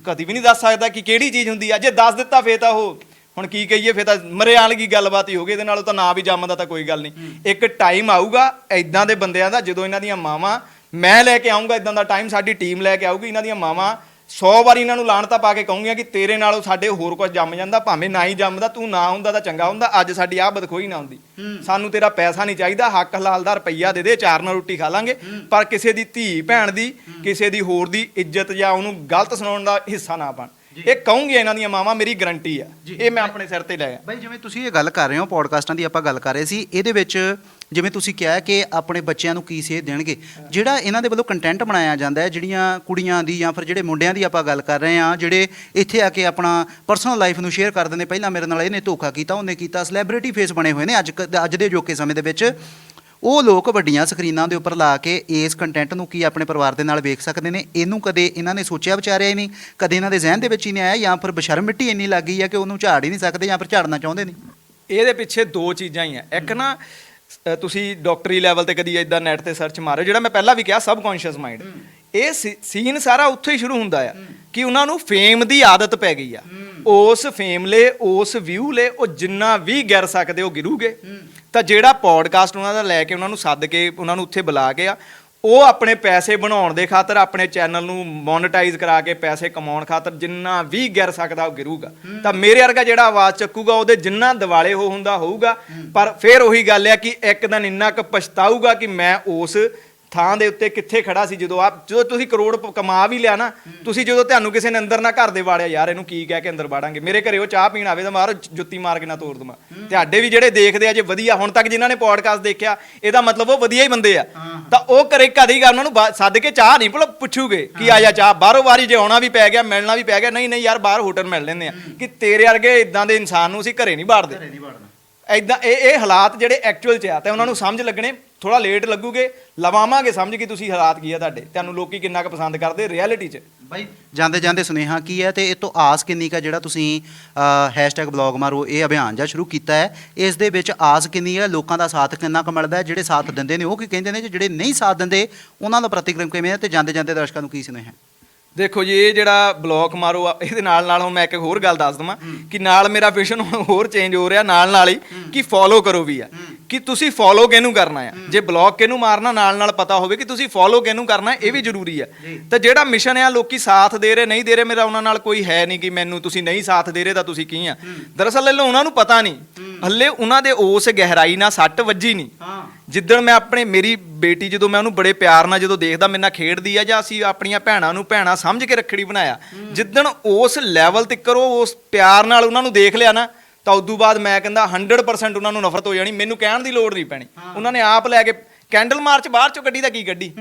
ਕਦੀ ਵੀ ਨਹੀਂ ਦੱਸ ਸਕਦਾ ਕਿ ਕਿਹੜੀ ਚੀਜ਼ ਹੁੰਦੀ ਆ। ਜੇ ਦੱਸ ਦਿੱਤਾ ਫੇਰ ਤਾਂ ਉਹ ਹੁਣ ਕੀ ਕਹੀਏ ਫੇਰ ਤਾਂ ਮਰੇ ਵਾਲੀ ਗੱਲਬਾਤ ਹੀ ਹੋ ਗਈ। ਇਹਦੇ ਨਾਲੋਂ ਤਾਂ ਨਾ ਵੀ ਜੰਮਦਾ ਤਾਂ ਕੋਈ ਗੱਲ ਨਹੀਂ। ਇੱਕ ਟਾਈਮ ਆਊਗਾ ਐਦਾਂ ਦੇ ਬੰਦਿਆਂ ਦਾ ਜਦੋਂ ਇਹਨਾਂ ਦੀਆਂ ਮਾਵਾਂ ਮੈਂ ਲੈ ਕੇ ਆਉਂਗਾ ਇਦਾਂ ਦਾ ਟਾਈਮ ਸਾਡੀ ਟੀਮ ਲੈ ਕੇ ਆਊਗੀ ਇਹਨਾਂ ਦੀਆਂ ਮਾਵਾਂ 100 ਵਾਰੀ ਇਹਨਾਂ ਨੂੰ ਲਾਣਤਾ ਪਾ ਕੇ ਕਹੂੰਗੀਆਂ ਕਿ ਤੇਰੇ ਨਾਲੋਂ ਸਾਡੇ ਹੋਰ ਕੁਝ ਜੰਮ ਜਾਂਦਾ ਭਾਵੇਂ ਨਾ ਹੀ ਜੰਮਦਾ ਤੂੰ ਨਾ ਹੁੰਦਾ ਤਾਂ ਚੰਗਾ ਹੁੰਦਾ ਅੱਜ ਸਾਡੀ ਆਹ ਬਦਖੋਈ ਨਾ ਹੁੰਦੀ। ਸਾਨੂੰ ਤੇਰਾ ਪੈਸਾ ਨਹੀਂ ਚਾਹੀਦਾ ਹੱਕ ਹਲਾਲ ਦਾ ਰੁਪਈਆ ਦੇ ਦੇ ਚਾਰ ਨਾਲ ਰੋਟੀ ਖਾ ਲਾਂਗੇ। ਪਰ ਕਿਸੇ ਦੀ ਧੀ ਭੈਣ ਦੀ ਕਿਸੇ ਦੀ ਹੋਰ ਦੀ ਇੱਜ਼ਤ ਜਾਂ ਉਹਨੂੰ ਗਲਤ ਸੁਣਾਉਣ ਦਾ ਹਿੱਸਾ ਨਾ ਬਣ। ਇਹ ਕਹੂੰਗੀ ਇਹਨਾਂ ਦੀਆਂ ਮਾਵਾਂ ਮੇਰੀ ਗਰੰਟੀ ਆ। ਇਹ ਮੈਂ ਆਪਣੇ ਸਿਰ ਤੇ ਲਿਆ ਬਾਈ ਜਿਵੇਂ ਤੁਸੀਂ ਇਹ ਗੱਲ ਕਰ ਰਹੇ ਹੋ ਪੋਡਕਾਸਟਾਂ ਦੀ ਆਪਾਂ ਗੱਲ ਕਰ ਰਹੇ ਸੀ ਇਹਦੇ ਵਿੱਚ ਜਿਵੇਂ ਤੁਸੀਂ ਕਿਹਾ ਕਿ ਆਪਣੇ ਬੱਚਿਆਂ ਨੂੰ ਕੀ ਸੇਧ ਦੇਣਗੇ ਜਿਹੜਾ ਇਹਨਾਂ ਦੇ ਵੱਲੋਂ ਕੰਟੈਂਟ ਬਣਾਇਆ ਜਾਂਦਾ ਹੈ ਜਿਹੜੀਆਂ ਕੁੜੀਆਂ ਦੀ ਜਾਂ ਫਿਰ ਜਿਹੜੇ ਮੁੰਡਿਆਂ ਦੀ ਆਪਾਂ ਗੱਲ ਕਰ ਰਹੇ ਹਾਂ ਜਿਹੜੇ ਇੱਥੇ ਆ ਕੇ ਆਪਣਾ ਪਰਸਨਲ ਲਾਈਫ ਨੂੰ ਸ਼ੇਅਰ ਕਰ ਦਿੰਦੇ ਪਹਿਲਾਂ ਮੇਰੇ ਨਾਲ ਇਹਨੇ ਧੋਖਾ ਕੀਤਾ ਉਹਨੇ ਕੀਤਾ ਸੈਲੀਬ੍ਰਿਟੀ ਫੇਸ ਬਣੇ ਹੋਏ ਨੇ ਅੱਜ ਅੱਜ ਦੇ ਜੋਕੇ ਸਮੇਂ ਦੇ ਵਿੱਚ। ਉਹ ਲੋਕ ਵੱਡੀਆਂ ਸਕਰੀਨਾਂ ਦੇ ਉੱਪਰ ਲਾ ਕੇ ਇਸ ਕੰਟੈਂਟ ਨੂੰ ਕੀ ਆਪਣੇ ਪਰਿਵਾਰ ਦੇ ਨਾਲ ਵੇਖ ਸਕਦੇ ਨੇ? ਇਹਨੂੰ ਕਦੇ ਇਹਨਾਂ ਨੇ ਸੋਚਿਆ ਵਿਚਾਰਿਆ ਹੀ ਨਹੀਂ? ਕਦੇ ਇਹਨਾਂ ਦੇ ਜ਼ਿਹਨ ਦੇ ਵਿੱਚ ਹੀ ਨਹੀਂ ਆਇਆ ਜਾਂ ਫਿਰ ਬਸ਼ਰਮ ਮਿੱਟੀ ਇੰਨੀ ਲੱਗ ਗਈ ਹੈ ਕਿ ਉਹਨੂੰ ਝਾੜ ਹੀ ਨਹੀਂ ਸਕਦੇ ਜਾਂ ਫਿਰ ਝਾੜਨਾ ਚਾਹੁੰਦੇ ਨਹੀਂ? ਇਹਦੇ ਪਿੱਛੇ ਦੋ ਚੀਜ਼ਾਂ ਹੀ ਆ। ਇੱਕ ਨਾ ਤੁਸੀਂ ਡਾਕਟਰੀ ਲੈਵਲ ਤੇ ਕਦੀ ਇਦਾਂ ਨੈਟ ਤੇ ਸਰਚ ਮਾਰੋ ਜਿਹੜਾ ਮੈਂ ਪਹਿਲਾਂ ਵੀ ਕਿਹਾ ਸਬਕੌਂਸ਼ੀਅਸ ਮਾਈਂਡ ਇਹ ਸੀਨ ਸਾਰਾ ਉੱਥੇ ਹੀ ਸ਼ੁਰੂ ਹੁੰਦਾ ਆ ਕਿ ਉਹਨਾਂ ਨੂੰ ਫੇਮ ਦੀ ਆਦਤ ਪੈ ਗਈ ਆ। ਉਸ ਫੇਮ ਲੈ ਉਸ ਵਿਊ ਲੈ ਉਹ ਜਿੰਨਾ ਵੀ ਗਿਰ ਸਕਦੇ ਉਹ ਗਿਰੂਗੇ। ਤਾਂ ਜਿਹੜਾ ਪੋਡਕਾਸਟ ਉਹਨਾਂ ਦਾ ਲੈ ਕੇ ਉਹਨਾਂ ਨੂੰ ਸੱਦ ਕੇ ਉਹਨਾਂ ਨੂੰ ਉੱਥੇ ਬੁਲਾ ਕੇ ਆ ਉਹ ਆਪਣੇ ਪੈਸੇ ਬਣਾਉਣ ਦੇ ਖਾਤਰ ਆਪਣੇ ਚੈਨਲ ਨੂੰ ਮੋਨੇਟਾਈਜ਼ ਕਰਾ ਕੇ ਪੈਸੇ ਕਮਾਉਣ ਖਾਤਰ ਜਿੰਨਾ ਵੀ ਗਿਰ ਸਕਦਾ ਉਹ ਗਿਰੂਗਾ। ਤਾਂ ਮੇਰੇ ਵਰਗਾ ਜਿਹੜਾ ਆਵਾਜ਼ ਚੱਕੂਗਾ ਉਹਦੇ ਜਿੰਨਾ ਦਿਵਾਲੇ ਹੋ ਹੁੰਦਾ ਹੋਊਗਾ। ਪਰ ਫਿਰ ਉਹੀ ਗੱਲ ਆ ਕਿ ਇੱਕ ਦਿਨ ਇੰਨਾ ਕੁ ਪਛਤਾਊਗਾ ਕਿ ਮੈਂ ਉਸ ਥਾਂ ਦੇ ਉੱਤੇ ਕਿੱਥੇ ਖੜਾ ਸੀ ਜਦੋਂ ਆਪ ਜਦੋਂ ਤੁਸੀਂ ਕਰੋੜ ਪ- ਕਮਾ ਵੀ ਲਿਆ ਨਾ ਤੁਸੀਂ ਜਦੋਂ ਤੁਹਾਨੂੰ ਕਿਸੇ ਨੇ ਅੰਦਰ ਨਾ ਘਰ ਦੇ ਵਾੜਿਆ ਯਾਰ ਇਹਨੂੰ ਕੀ ਕਹਿ ਕੇ ਅੰਦਰ ਵਾੜਾਂਗੇ? ਮੇਰੇ ਘਰੇ ਉਹ ਚਾਹ ਪੀਣ ਆਵੇ ਤਾਂ ਮਾਰੋ ਜੁੱਤੀ ਮਾਰ ਕੇ ਨਾ ਤੋੜ ਦਵਾਂ। ਤੁਹਾਡੇ ਵੀ ਜਿਹੜੇ ਦੇਖਦੇ ਆ ਜੇ ਵਧੀਆ ਹੁਣ ਤੱਕ ਜਿਨ੍ਹਾਂ ਨੇ ਪੋਡਕਾਸਟ ਦੇਖਿਆ ਇਹਦਾ ਮਤਲਬ ਉਹ ਵਧੀਆ ਹੀ ਬੰਦੇ ਆ। ਤਾਂ ਉਹ ਘਰੇ ਕਦੀ ਗਾ ਉਹਨਾਂ ਨੂੰ ਬਾ- ਸੱਦ ਕੇ ਚਾਹ ਨਹੀਂ ਭਲਾ ਪੁੱਛੂਗੇ ਕਿ ਆ ਜਾ ਚਾਹ ਬਾਹਰੋਂ ਵਾਰੀ ਜੇ ਆਉਣਾ ਵੀ ਪੈ ਗਿਆ ਮਿਲਣਾ ਵੀ ਪੈ ਗਿਆ ਨਹੀਂ ਨਹੀਂ ਯਾਰ ਬਾਹਰ ਹੋਟਲ ਮਿਲ ਲੈਂਦੇ ਆ ਕਿ ਤੇਰੇ ਵਰਗੇ ਇਦਾਂ ਦੇ ਇਨਸਾਨ ਨੂੰ ਅਸੀਂ ਘਰੇ ਨਹੀਂ ਬਾੜਦੇ ਐਦਾਂ ਇਹ ਇਹ ਹਾਲਾਤ ਜਿਹੜੇ ਐਕਚੁਅਲ ਚ ਆ, ਤੇ ਉਹਨਾਂ ਨੂੰ ਸਮਝ ਲੱਗਣੇ ਥੋੜਾ ਲੇਟ ਲੱਗੂਗੇ। ਲਵਾਵਾਂਗੇ, ਸਮਝ ਕਿ ਤੁਸੀਂ ਹਾਲਾਤ ਕੀ ਆ ਤੁਹਾਡੇ। ਤੁਹਾਨੂੰ ਲੋਕੀ ਕਿੰਨਾ ਕੁ ਪਸੰਦ ਕਰਦੇ ਰਿਐਲਿਟੀ ਚ। ਬਾਈ, ਜਾਂਦੇ ਜਾਂਦੇ ਸੁਨੇਹਾ ਕੀ ਹੈ, ਤੇ ਇਹ ਤੋਂ ਆਸ ਕਿੰਨੀ ਕਾ ਜਿਹੜਾ ਤੁਸੀਂ ਹੈਸ਼ਟੈਗ ਬਲੌਗ ਮਾਰੋ, ਇਹ ਅਭਿਆਨ ਜਾਂ ਸ਼ੁਰੂ ਕੀਤਾ ਹੈ। ਇਸ ਦੇ ਵਿੱਚ ਆਸ ਕਿੰਨੀ ਹੈ, ਲੋਕਾਂ ਦਾ ਸਾਥ ਕਿੰਨਾ ਕੁ ਮਿਲਦਾ ਹੈ, ਜਿਹੜੇ ਸਾਥ ਦਿੰਦੇ ਨੇ ਉਹ ਕੀ ਕਹਿੰਦੇ ਨੇ ਤੇ ਜਿਹੜੇ ਨਹੀਂ ਸਾਥ ਦਿੰਦੇ, ਉਹਨਾਂ ਦਾ ਪ੍ਰਤੀਕਰਮ ਕਿਵੇਂ ਹੈ, ਤੇ ਜਾਂਦੇ ਜਾਂਦੇ ਦਰਸ਼ਕਾਂ ਨੂੰ ਕੀ ਸੁਨੇਹਾ ਦੇਖੋ ਜੀ ਇਹ ਜਿਹੜਾ ਬਲੌਕ ਮਾਰੋ ਆ, ਇਹਦੇ ਨਾਲ ਨਾਲ ਹੁਣ ਮੈਂ ਇੱਕ ਹੋਰ ਗੱਲ ਦੱਸ ਦਵਾਂ ਕਿ ਨਾਲ ਮੇਰਾ ਵਿਸ਼ਨ ਹੋਰ ਚੇਂਜ ਹੋ ਰਿਹਾ ਨਾਲ ਨਾਲ ਹੀ ਕਿ ਫੋਲੋ ਕਰੋ ਵੀ ਆ। ਕਿ ਤੁਸੀਂ ਫੋਲੋ ਕਿਹਨੂੰ ਕਰਨਾ ਆ? ਜੇ ਬਲੌਕ ਕਿਹਨੂੰ ਮਾਰਨਾ ਨਾਲ ਨਾਲ ਪਤਾ ਹੋਵੇ ਕਿ ਤੁਸੀਂ ਫੋਲੋ ਕਿਹਨੂੰ ਕਰਨਾ ਇਹ ਵੀ ਜ਼ਰੂਰੀ ਆ। ਤਾਂ ਜਿਹੜਾ ਮਿਸ਼ਨ ਆ ਲੋਕੀ ਸਾਥ ਦੇ ਰਹੇ ਨਹੀਂ ਦੇ ਰਹੇ ਮੇਰਾ ਉਹਨਾਂ ਨਾਲ ਕੋਈ ਹੈ ਨਹੀਂ ਕਿ ਮੈਨੂੰ ਤੁਸੀਂ ਨਹੀਂ ਸਾਥ ਦੇ ਰਹੇ ਤਾਂ ਤੁਸੀਂ ਕੀ ਆ? ਦਰਅਸਲ ਇਹ ਉਹਨਾਂ ਨੂੰ ਪਤਾ ਨਹੀਂ। ਹੱਲੇ ਉਹਨਾਂ ਦੇ ਉਸ ਗਹਿਰਾਈ ਨਾਲ ਸੱਟ ਵੱਜੀ ਨਹੀਂ। ਹਾਂ। ਜਿੱਦਣ ਮੈਂ ਆਪਣੇ ਮੇਰੀ ਬੇਟੀ ਜਦੋਂ ਮੈਂ ਉਹਨੂੰ ਬੜੇ ਪਿਆਰ ਨਾਲ ਜਦੋਂ ਦੇਖਦਾ ਮੇਰੇ ਨਾਲ ਖੇਡਦੀ ਆ ਜਾਂ ਅਸੀਂ ਆਪਣੀਆਂ ਭੈਣਾਂ ਨੂੰ ਭੈਣਾਂ ਸਮਝ ਕੇ ਰੱਖੜੀ ਬਣਾਇਆ ਜਿੱਦਣ ਉਸ ਲੈਵਲ ਤੱਕ ਉਹ ਉਸ ਪਿਆਰ ਨਾਲ ਉਹਨਾਂ ਨੂੰ ਦੇਖ ਲਿਆ ਨਾ ਤਾਂ ਉਦੋਂ ਬਾਅਦ ਮੈਂ ਕਹਿੰਦਾ 100% ਉਹਨਾਂ ਨੂੰ ਨਫ਼ਰਤ ਹੋ ਜਾਣੀ ਮੈਨੂੰ ਕਹਿਣ ਦੀ ਲੋੜ ਨਹੀਂ ਪੈਣੀ। ਉਹਨਾਂ ਨੇ ਆਪ ਲੈ ਕੇ ਕੈਂਡਲ ਮਾਰਚ ਬਾਹਰ ਚੋਂ ਗੱਡੀ ਦਾ ਕੀ ਗੱਡੀ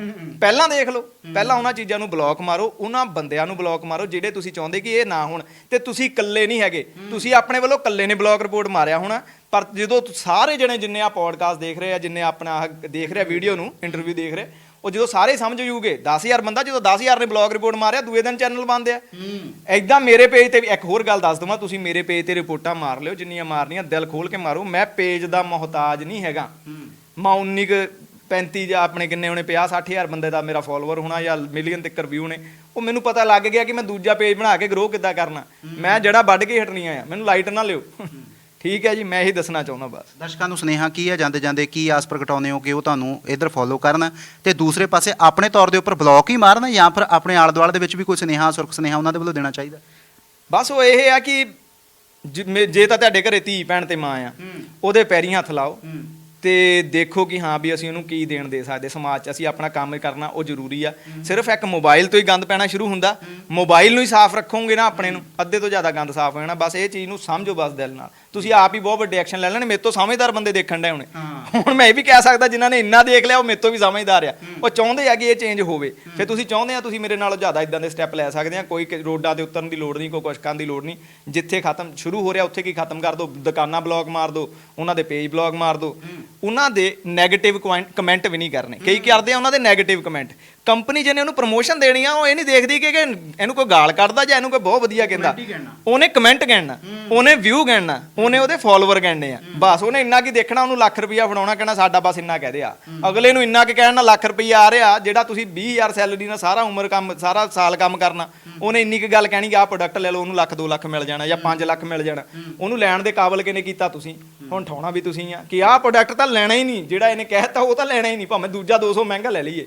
ਪਹਿਲਾਂ ਦੇਖ ਲਓ ਪਹਿਲਾਂ ਉਹਨਾਂ ਚੀਜ਼ਾਂ ਨੂੰ ਬਲੌਕ ਮਾਰੋ ਉਹਨਾਂ ਬੰਦਿਆਂ ਨੂੰ ਬਲੌਕ ਮਾਰੋ ਜਿਹੜੇ ਤੁਸੀਂ ਚਾਹੁੰਦੇ ਕਿ ਇਹ ਨਾ ਹੋਣ ਤੇ ਤੁਸੀਂ ਇਕੱਲੇ ਨਹੀਂ ਹੈਗੇ। ਤੁਸੀਂ ਆਪਣੇ ਵੱਲੋਂ ਇਕੱਲੇ ਨੇ ਬਲੌਕ ਰਿਪੋਰਟ ਮਾਰਿਆ ਹੋਣਾ ਪਰ ਜਦੋਂ ਤੁ- ਸਾਰੇ ਜਣੇ ਜਿੰਨੇ ਆ ਪੋਡਕਾਸਟ ਦੇਖ ਰਹੇ ਆ ਜਿੰਨੇ ਆਪਣਾ ਆਹ ਦੇਖ ਰਿਹਾ ਵੀਡੀਓ ਨੂੰ ਇੰਟਰਵਿਊ ਦੇਖ ਰਹੇ ਉਹ ਜਦੋਂ ਸਾਰੇ ਸਮਝ ਜੂਗੇ 10000 ਬੰਦਾ ਜਦੋਂ 10000 ਨੇ ਬਲੌਗ ਰਿਪੋਰਟ ਮਾਰਿਆ ਦੂਏ ਦਿਨ ਚੈਨਲ ਬੰਦ ਆ। ਐਦਾਂ ਮੇਰੇ ਪੇਜ ਤੇ ਵੀ ਇੱਕ ਹੋਰ ਗੱਲ ਦੱਸ ਦਵਾਂ ਤੁਸੀਂ ਮੇਰੇ ਪੇਜ ਤੇ ਰਿਪੋਰਟਾਂ ਮਾਰ ਲਿਓ ਜਿੰਨੀਆਂ ਮਾਰਨੀਆਂ ਦਿਲ ਖੋਲ ਕੇ ਮਾਰੋ। ਮੈਂ ਪੇਜ ਦਾ ਮੁਹਤਾਜ ਨਹੀਂ ਹੈਗਾ। ਮੈਂ 19 ਕੁ 35 ਜਾਂ ਆਪਣੇ ਕਿੰਨੇ ਹੋਣੇ 50 60000 ਬੰਦੇ ਦਾ ਮੇਰਾ ਫਾਲੋਅਰ ਹੋਣਾ ਜਾਂ ਮਿਲੀਅਨ ਤੱਕ ਰਿਵਿਊ ਨੇ ਉਹ ਮੈਨੂੰ ਪਤਾ ਲੱਗ ਗਿਆ ਕਿ ਮੈਂ ਦੂਜਾ ਪੇਜ ਬਣਾ ਕੇ ਗਰੋ ਕਿੱਦਾਂ ਕਰਨਾ। ਮੈਂ ਜਿਹੜਾ ਵੱਢ ਕੇ ਹਟਣੀਆਂ ਆ ਮੈਨੂੰ ਲਾਈਟ ਨਾ ਲਿਓ। ਠੀਕ ਹੈ ਜੀ ਮੈਂ ਇਹੀ ਦੱਸਣਾ ਚਾਹੁੰਦਾ ਬਸ। ਦਰਸ਼ਕਾਂ ਨੂੰ ਸੁਨੇਹਾ ਕੀ ਹੈ ਜਾਂਦੇ ਜਾਂਦੇ ਕੀ ਆਸ ਪ੍ਰਗਟਾਉਂਦੇ ਹੋ ਕਿ ਉਹ ਤੁਹਾਨੂੰ ਇਧਰ ਫੋਲੋ ਕਰਨ? ਤੇ ਦੂਸਰੇ ਪਾਸੇ ਆਪਣੇ ਤੌਰ ਦੇ ਉੱਪਰ ਬਲੌਕ ਹੀ ਮਾਰਨ ਜਾਂ ਫਿਰ ਆਪਣੇ ਆਲੇ ਦੁਆਲੇ ਦੇ ਵਿੱਚ ਵੀ ਕੋਈ ਸੁਨੇਹਾ ਸੁਰਖ ਸੁਨੇਹਾ ਉਹਨਾਂ ਦੇ ਵੱਲੋਂ ਦੇਣਾ ਚਾਹੀਦਾ? ਬਸ ਉਹ ਇਹ ਆ ਕਿ ਜੇ ਤਾਂ ਤੁਹਾਡੇ ਘਰੇ ਧੀ ਭੈਣ ਤੇ ਮਾਂ ਆ ਉਹਦੇ ਪੈਰੀਂ ਹੱਥ ਲਾਓ। ਤੇ ਦੇਖੋ ਕਿ ਹਾਂ ਵੀ ਅਸੀਂ ਉਹਨੂੰ ਕੀ ਦੇਣ ਦੇ ਸਕਦੇ ਸਮਾਜ 'ਚ ਅਸੀਂ ਆਪਣਾ ਕੰਮ ਕਰਨਾ ਉਹ ਜ਼ਰੂਰੀ ਆ। ਸਿਰਫ ਇੱਕ ਮੋਬਾਈਲ ਤੋਂ ਹੀ ਗੰਦ ਪੈਣਾ ਸ਼ੁਰੂ ਹੁੰਦਾ। ਮੋਬਾਈਲ ਨੂੰ ਹੀ ਸਾਫ਼ ਰੱਖੋਗੇ ਨਾ ਆਪਣੇ ਨੂੰ ਅੱਧੇ ਤੋਂ ਜ਼ਿਆਦਾ ਗੰਦ ਸਾਫ਼ ਹੋ ਜਾਣਾ ਬਸ ਇਹ ਚੀਜ਼ ਨੂੰ ਸਮਝੋ ਬਸ ਦਿਲ ਨਾਲ। ਤੁਸੀਂ ਆਪ ਹੀ ਬਹੁਤ ਵੱਡੇ ਐਕਸ਼ਨ ਲੈ ਲੈਣੇ ਮੇਰੇ ਤੋਂ ਸਮਝਦਾਰ ਬੰਦੇ ਦੇਖਣ ਡਏ ਹੋਣੇ। ਹੁਣ ਮੈਂ ਇਹ ਵੀ ਕਹਿ ਸਕਦਾ ਜਿਨ੍ਹਾਂ ਨੇ ਇੰਨਾ ਦੇਖ ਲਿਆ ਉਹ ਮੇਰੇ ਤੋਂ ਵੀ ਸਮਝਦਾਰ ਆ। ਉਹ ਚਾਹੁੰਦੇ ਆ ਕਿ ਇਹ ਚੇਂਜ ਹੋਵੇ। ਫਿਰ ਤੁਸੀਂ ਚਾਹੁੰਦੇ ਆ ਤੁਸੀਂ ਮੇਰੇ ਨਾਲੋਂ ਜ਼ਿਆਦਾ ਇਦਾਂ ਦੇ ਸਟੈਪ ਲੈ ਸਕਦੇ ਆ। ਕੋਈ ਰੋਡਾਂ ਤੇ ਉਤਰਨ ਦੀ ਲੋੜ ਨਹੀਂ ਕੋਈ ਕਰਨ ਦੀ ਲੋੜ ਨਹੀਂ। ਜਿੱਥੇ ਖਤਮ ਸ਼ੁਰੂ ਹੋ ਰਿਹਾ ਉੱਥੇ ਕੀ ਖਤਮ ਕਰ ਦਿਓ ਦੁਕਾਨਾਂ ਬਲੌਕ ਮਾਰ ਦਿਓ ਉਹਨਾਂ ਦੇ ਪੇਜ ਬਲੌਕ ਮਾਰ ਦਿਓ ਉਹਨਾਂ ਦੇ 네ਗੇਟਿਵ ਕਮੈਂਟ ਵੀ ਨਹੀਂ ਕਰਨੇ। ਕਈ ਕਰਦੇ ਆ ਉਹਨਾਂ ਦੇ 네ਗੇਟਿਵ ਕਮੈਂਟ ਕੰਪਨੀ ਜਿਹਨੇ ਉਹਨੂੰ ਪ੍ਰੋਮੋਸ਼ਨ ਦੇਣੀ ਆ ਉਹ ਇਹ ਨਹੀਂ ਦੇਖਦੀ ਕਿ ਕਿ ਇਹਨੂੰ ਕੋਈ ਗਾਲ ਕੱਢਦਾ ਜਾਂ ਇਹਨੂੰ ਕੋਈ ਬਹੁਤ ਵਧੀਆ ਕਹਿੰਦਾ। ਉਹਨੇ ਕਮੈਂਟ ਕਹਿਣਾ ਉਹਨੇ ਵਿਊ ਕਹਿਣਾ ਉਹਨੇ ਉਹਦੇ ਫਾਲੋਅਰ ਕਹਿਣੇ ਆ। ਬਸ ਉਹਨੇ ਇੰਨਾ ਕੀ ਦੇਖਣਾ ਉਹਨੂੰ ਲੱਖ ਰੁਪਈਆ ਫੜਾਉਣਾ ਕਹਿਣਾ ਸਾਡਾ ਬਸ ਇੰਨਾ ਕਹਿ ਦਿਆ ਅਗਲੇ ਨੂੰ ਇੰਨਾ ਕੀ ਕਹਿਣ ਲੱਖ ਰੁਪਈਆ ਆ ਰਿਹਾ ਜਿਹੜਾ ਤੁਸੀਂ 20000 ਸੈਲਰੀ ਨਾਲ ਸਾਰਾ ਉਮਰ ਕੰਮ ਸਾਰਾ ਸਾਲ ਕੰਮ ਕਰਨਾ ਉਹਨੇ ਇੰਨੀ ਕੀ ਗੱਲ ਕਹਿਣੀ ਕਿ ਆਹ ਪ੍ਰੋਡਕਟ ਲੈ ਲਓ ਉਹਨੂੰ ਲੱਖ 2 ਲੱਖ ਮਿਲ ਜਾਣਾ ਜਾਂ 5 ਲੱਖ ਮਿਲ ਜਾਣਾ। ਉਹਨੂੰ ਲੈਣ ਦੇ ਕਾਬਲ ਕਿਨੇ ਕੀਤਾ ਤੁਸੀਂ? ਹੁਣ ਠਾਉਣਾ ਵੀ ਤੁਸੀਂ ਆ। ਕਿ ਆਹ ਪ੍ਰੋਡਕਟ ਤਾਂ ਲੈਣਾ ਹੀ ਨਹੀਂ ਜਿਹੜਾ ਇਹਨੇ ਕਹਿਤਾ ਉਹ ਤਾਂ ਲੈਣਾ ਹੀ ਨਹੀਂ ਭਾਵੇਂ ਦੂਜਾ 200 ਮਹਿੰਗਾ ਲੈ ਲਈਏ।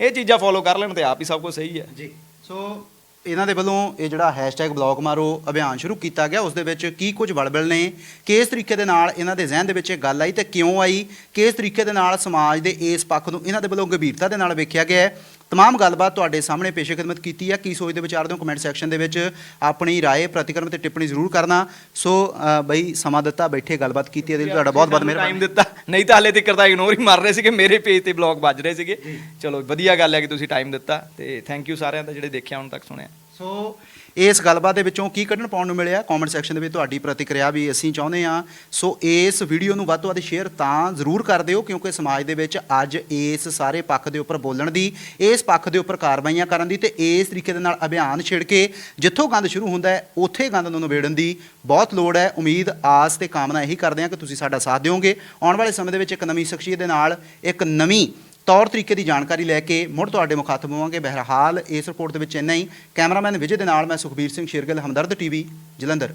ਇਹ ਚੀਜ਼ਾਂ ਫੋਲੋ ਕਰ ਲੈਣ ਤੇ ਆਪ ਹੀ ਸਭ ਕੁਝ ਸਹੀ ਹੈ। ਜੀ, ਸੋ ਇਹਨਾਂ ਦੇ ਵੱਲੋਂ ਇਹ ਜਿਹੜਾ ਹੈਸ਼ਟੈਗ ਬਲੌਕ ਮਾਰੋ ਅਭਿਆਨ ਸ਼ੁਰੂ ਕੀਤਾ ਗਿਆ। ਉਸ ਦੇ ਵਿੱਚ ਕੀ ਕੁਝ ਵਲਬਲ ਨੇ, ਕਿਸ ਤਰੀਕੇ ਦੇ ਨਾਲ ਇਹਨਾਂ ਦੇ ਜ਼ਿਹਨ ਦੇ ਵਿੱਚ ਇਹ ਗੱਲ ਆਈ ਤੇ ਕਿਉਂ ਆਈ, ਕਿਸ ਤਰੀਕੇ ਦੇ ਨਾਲ ਸਮਾਜ ਦੇ ਇਸ ਪੱਖ ਨੂੰ ਇਹਨਾਂ ਦੇ ਵੱਲੋਂ ਗੰਭੀਰਤਾ ਦੇ ਨਾਲ ਵੇਖਿਆ ਗਿਆ ਹੈ। ਤਮਾਮ ਗੱਲਬਾਤ ਤੁਹਾਡੇ ਸਾਹਮਣੇ ਪੇਸ਼ ਖਿਦਮਤ ਕੀਤੀ ਹੈ ਕੀ ਸੋਚਦੇ ਵਿਚਾਰਦੇ ਹੋ ਕਮੈਂਟ ਸੈਕਸ਼ਨ ਦੇ ਵਿੱਚ ਆਪਣੀ ਰਾਏ ਪ੍ਰਤੀਕਰਮ ਤੇ ਟਿੱਪਣੀ ਜ਼ਰੂਰ ਕਰਨਾ ਸੋ ਬਈ ਸਮਾਂ ਦਿੱਤਾ ਬੈਠੇ ਗੱਲਬਾਤ ਕੀਤੀ ਇਹਦੇ ਲਈ ਤੁਹਾਡਾ ਬਹੁਤ ਬਹੁਤ ਟਾਈਮ ਮਿਹਰਬਾਨੀ ਦਿੱਤਾ ਨਹੀਂ ਤਾਂ ਹਾਲੇ ਤੱਕ ਤਾਂ ਇਗਨੋਰ ਹੀ ਮਾਰ ਰਹੇ ਸੀਗੇ ਮੇਰੇ ਪੇਜ ਤੇ ਬਲੌਗ ਵੱਜ ਰਹੇ ਸੀਗੇ ਚਲੋ ਵਧੀਆ ਗੱਲ ਹੈ ਕਿ ਤੁਸੀਂ ਟਾਈਮ ਦਿੱਤਾ ਤੇ ਥੈਂਕ ਯੂ ਸਾਰਿਆਂ ਦਾ ਜਿਹੜੇ ਦੇਖਿਆ ਹੁਣ ਤੱਕ ਸੁਣਿਆ ਸੋ ਇਸ ਗੱਲਬਾਤ ਦੇ ਵਿੱਚੋਂ ਕੀ ਕੱਢਣ ਪਾਉਣ ਨੂੰ ਮਿਲਿਆ? ਕਮੈਂਟ ਸੈਕਸ਼ਨ ਦੇ ਵਿੱਚ ਤੁਹਾਡੀ ਪ੍ਰਤੀਕਿਰਿਆ ਵੀ ਅਸੀਂ ਚਾਹੁੰਦੇ ਹਾਂ। ਸੋ ਇਸ ਵੀਡੀਓ ਨੂੰ ਵੱਧ ਤੋਂ ਵੱਧ ਸ਼ੇਅਰ ਤਾਂ ਜ਼ਰੂਰ ਕਰ ਦਿਓ, ਕਿਉਂਕਿ ਸਮਾਜ ਦੇ ਵਿੱਚ ਅੱਜ ਇਸ ਸਾਰੇ ਪੱਖ ਦੇ ਉੱਪਰ ਬੋਲਣ ਦੀ, ਇਸ ਪੱਖ ਦੇ ਉੱਪਰ ਕਾਰਵਾਈਆਂ ਕਰਨ ਦੀ ਤੇ ਇਸ ਤਰੀਕੇ ਦੇ ਨਾਲ ਅਭਿਆਨ ਛਿੜ ਕੇ ਜਿੱਥੋਂ ਗੰਦ ਸ਼ੁਰੂ ਹੁੰਦਾ ਹੈ, ਉੱਥੇ ਗੰਦ ਨੂੰ ਨਿਬੇੜਨ ਦੀ ਬਹੁਤ ਲੋੜ ਹੈ। ਉਮੀਦ, ਆਸ ਤੇ ਕਾਮਨਾ ਇਹੀ ਕਰਦੇ ਹਾਂ ਕਿ ਤੁਸੀਂ ਸਾਡਾ ਸਾਥ ਦਿਓਗੇ। ਆਉਣ ਵਾਲੇ ਸਮੇਂ ਦੇ ਵਿੱਚ ਇੱਕ ਨਵੀਂ ਸ਼ਖਸੀਅਤ ਦੇ ਨਾਲ ਇੱਕ ਨਵੀਂ ਤੌਰ ਤਰੀਕੇ ਦੀ ਜਾਣਕਾਰੀ ਲੈ ਕੇ ਮੁੜ ਤੁਹਾਡੇ ਮੁਖਾਤਬ ਹੋਵਾਂਗੇ। ਬਹਰਹਾਲ ਇਸ ਰਿਪੋਰਟ ਦੇ ਵਿੱਚ ਇੰਨਾ ਹੀ। ਕੈਮਰਾਮੈਨ ਵਿਜੇ ਦੇ ਨਾਲ ਮੈਂ ਸੁਖਬੀਰ ਸਿੰਘ ਸ਼ੇਰਗਿੱਲ, ਹਮਦਰਦ ਟੀਵੀ, ਜਲੰਧਰ।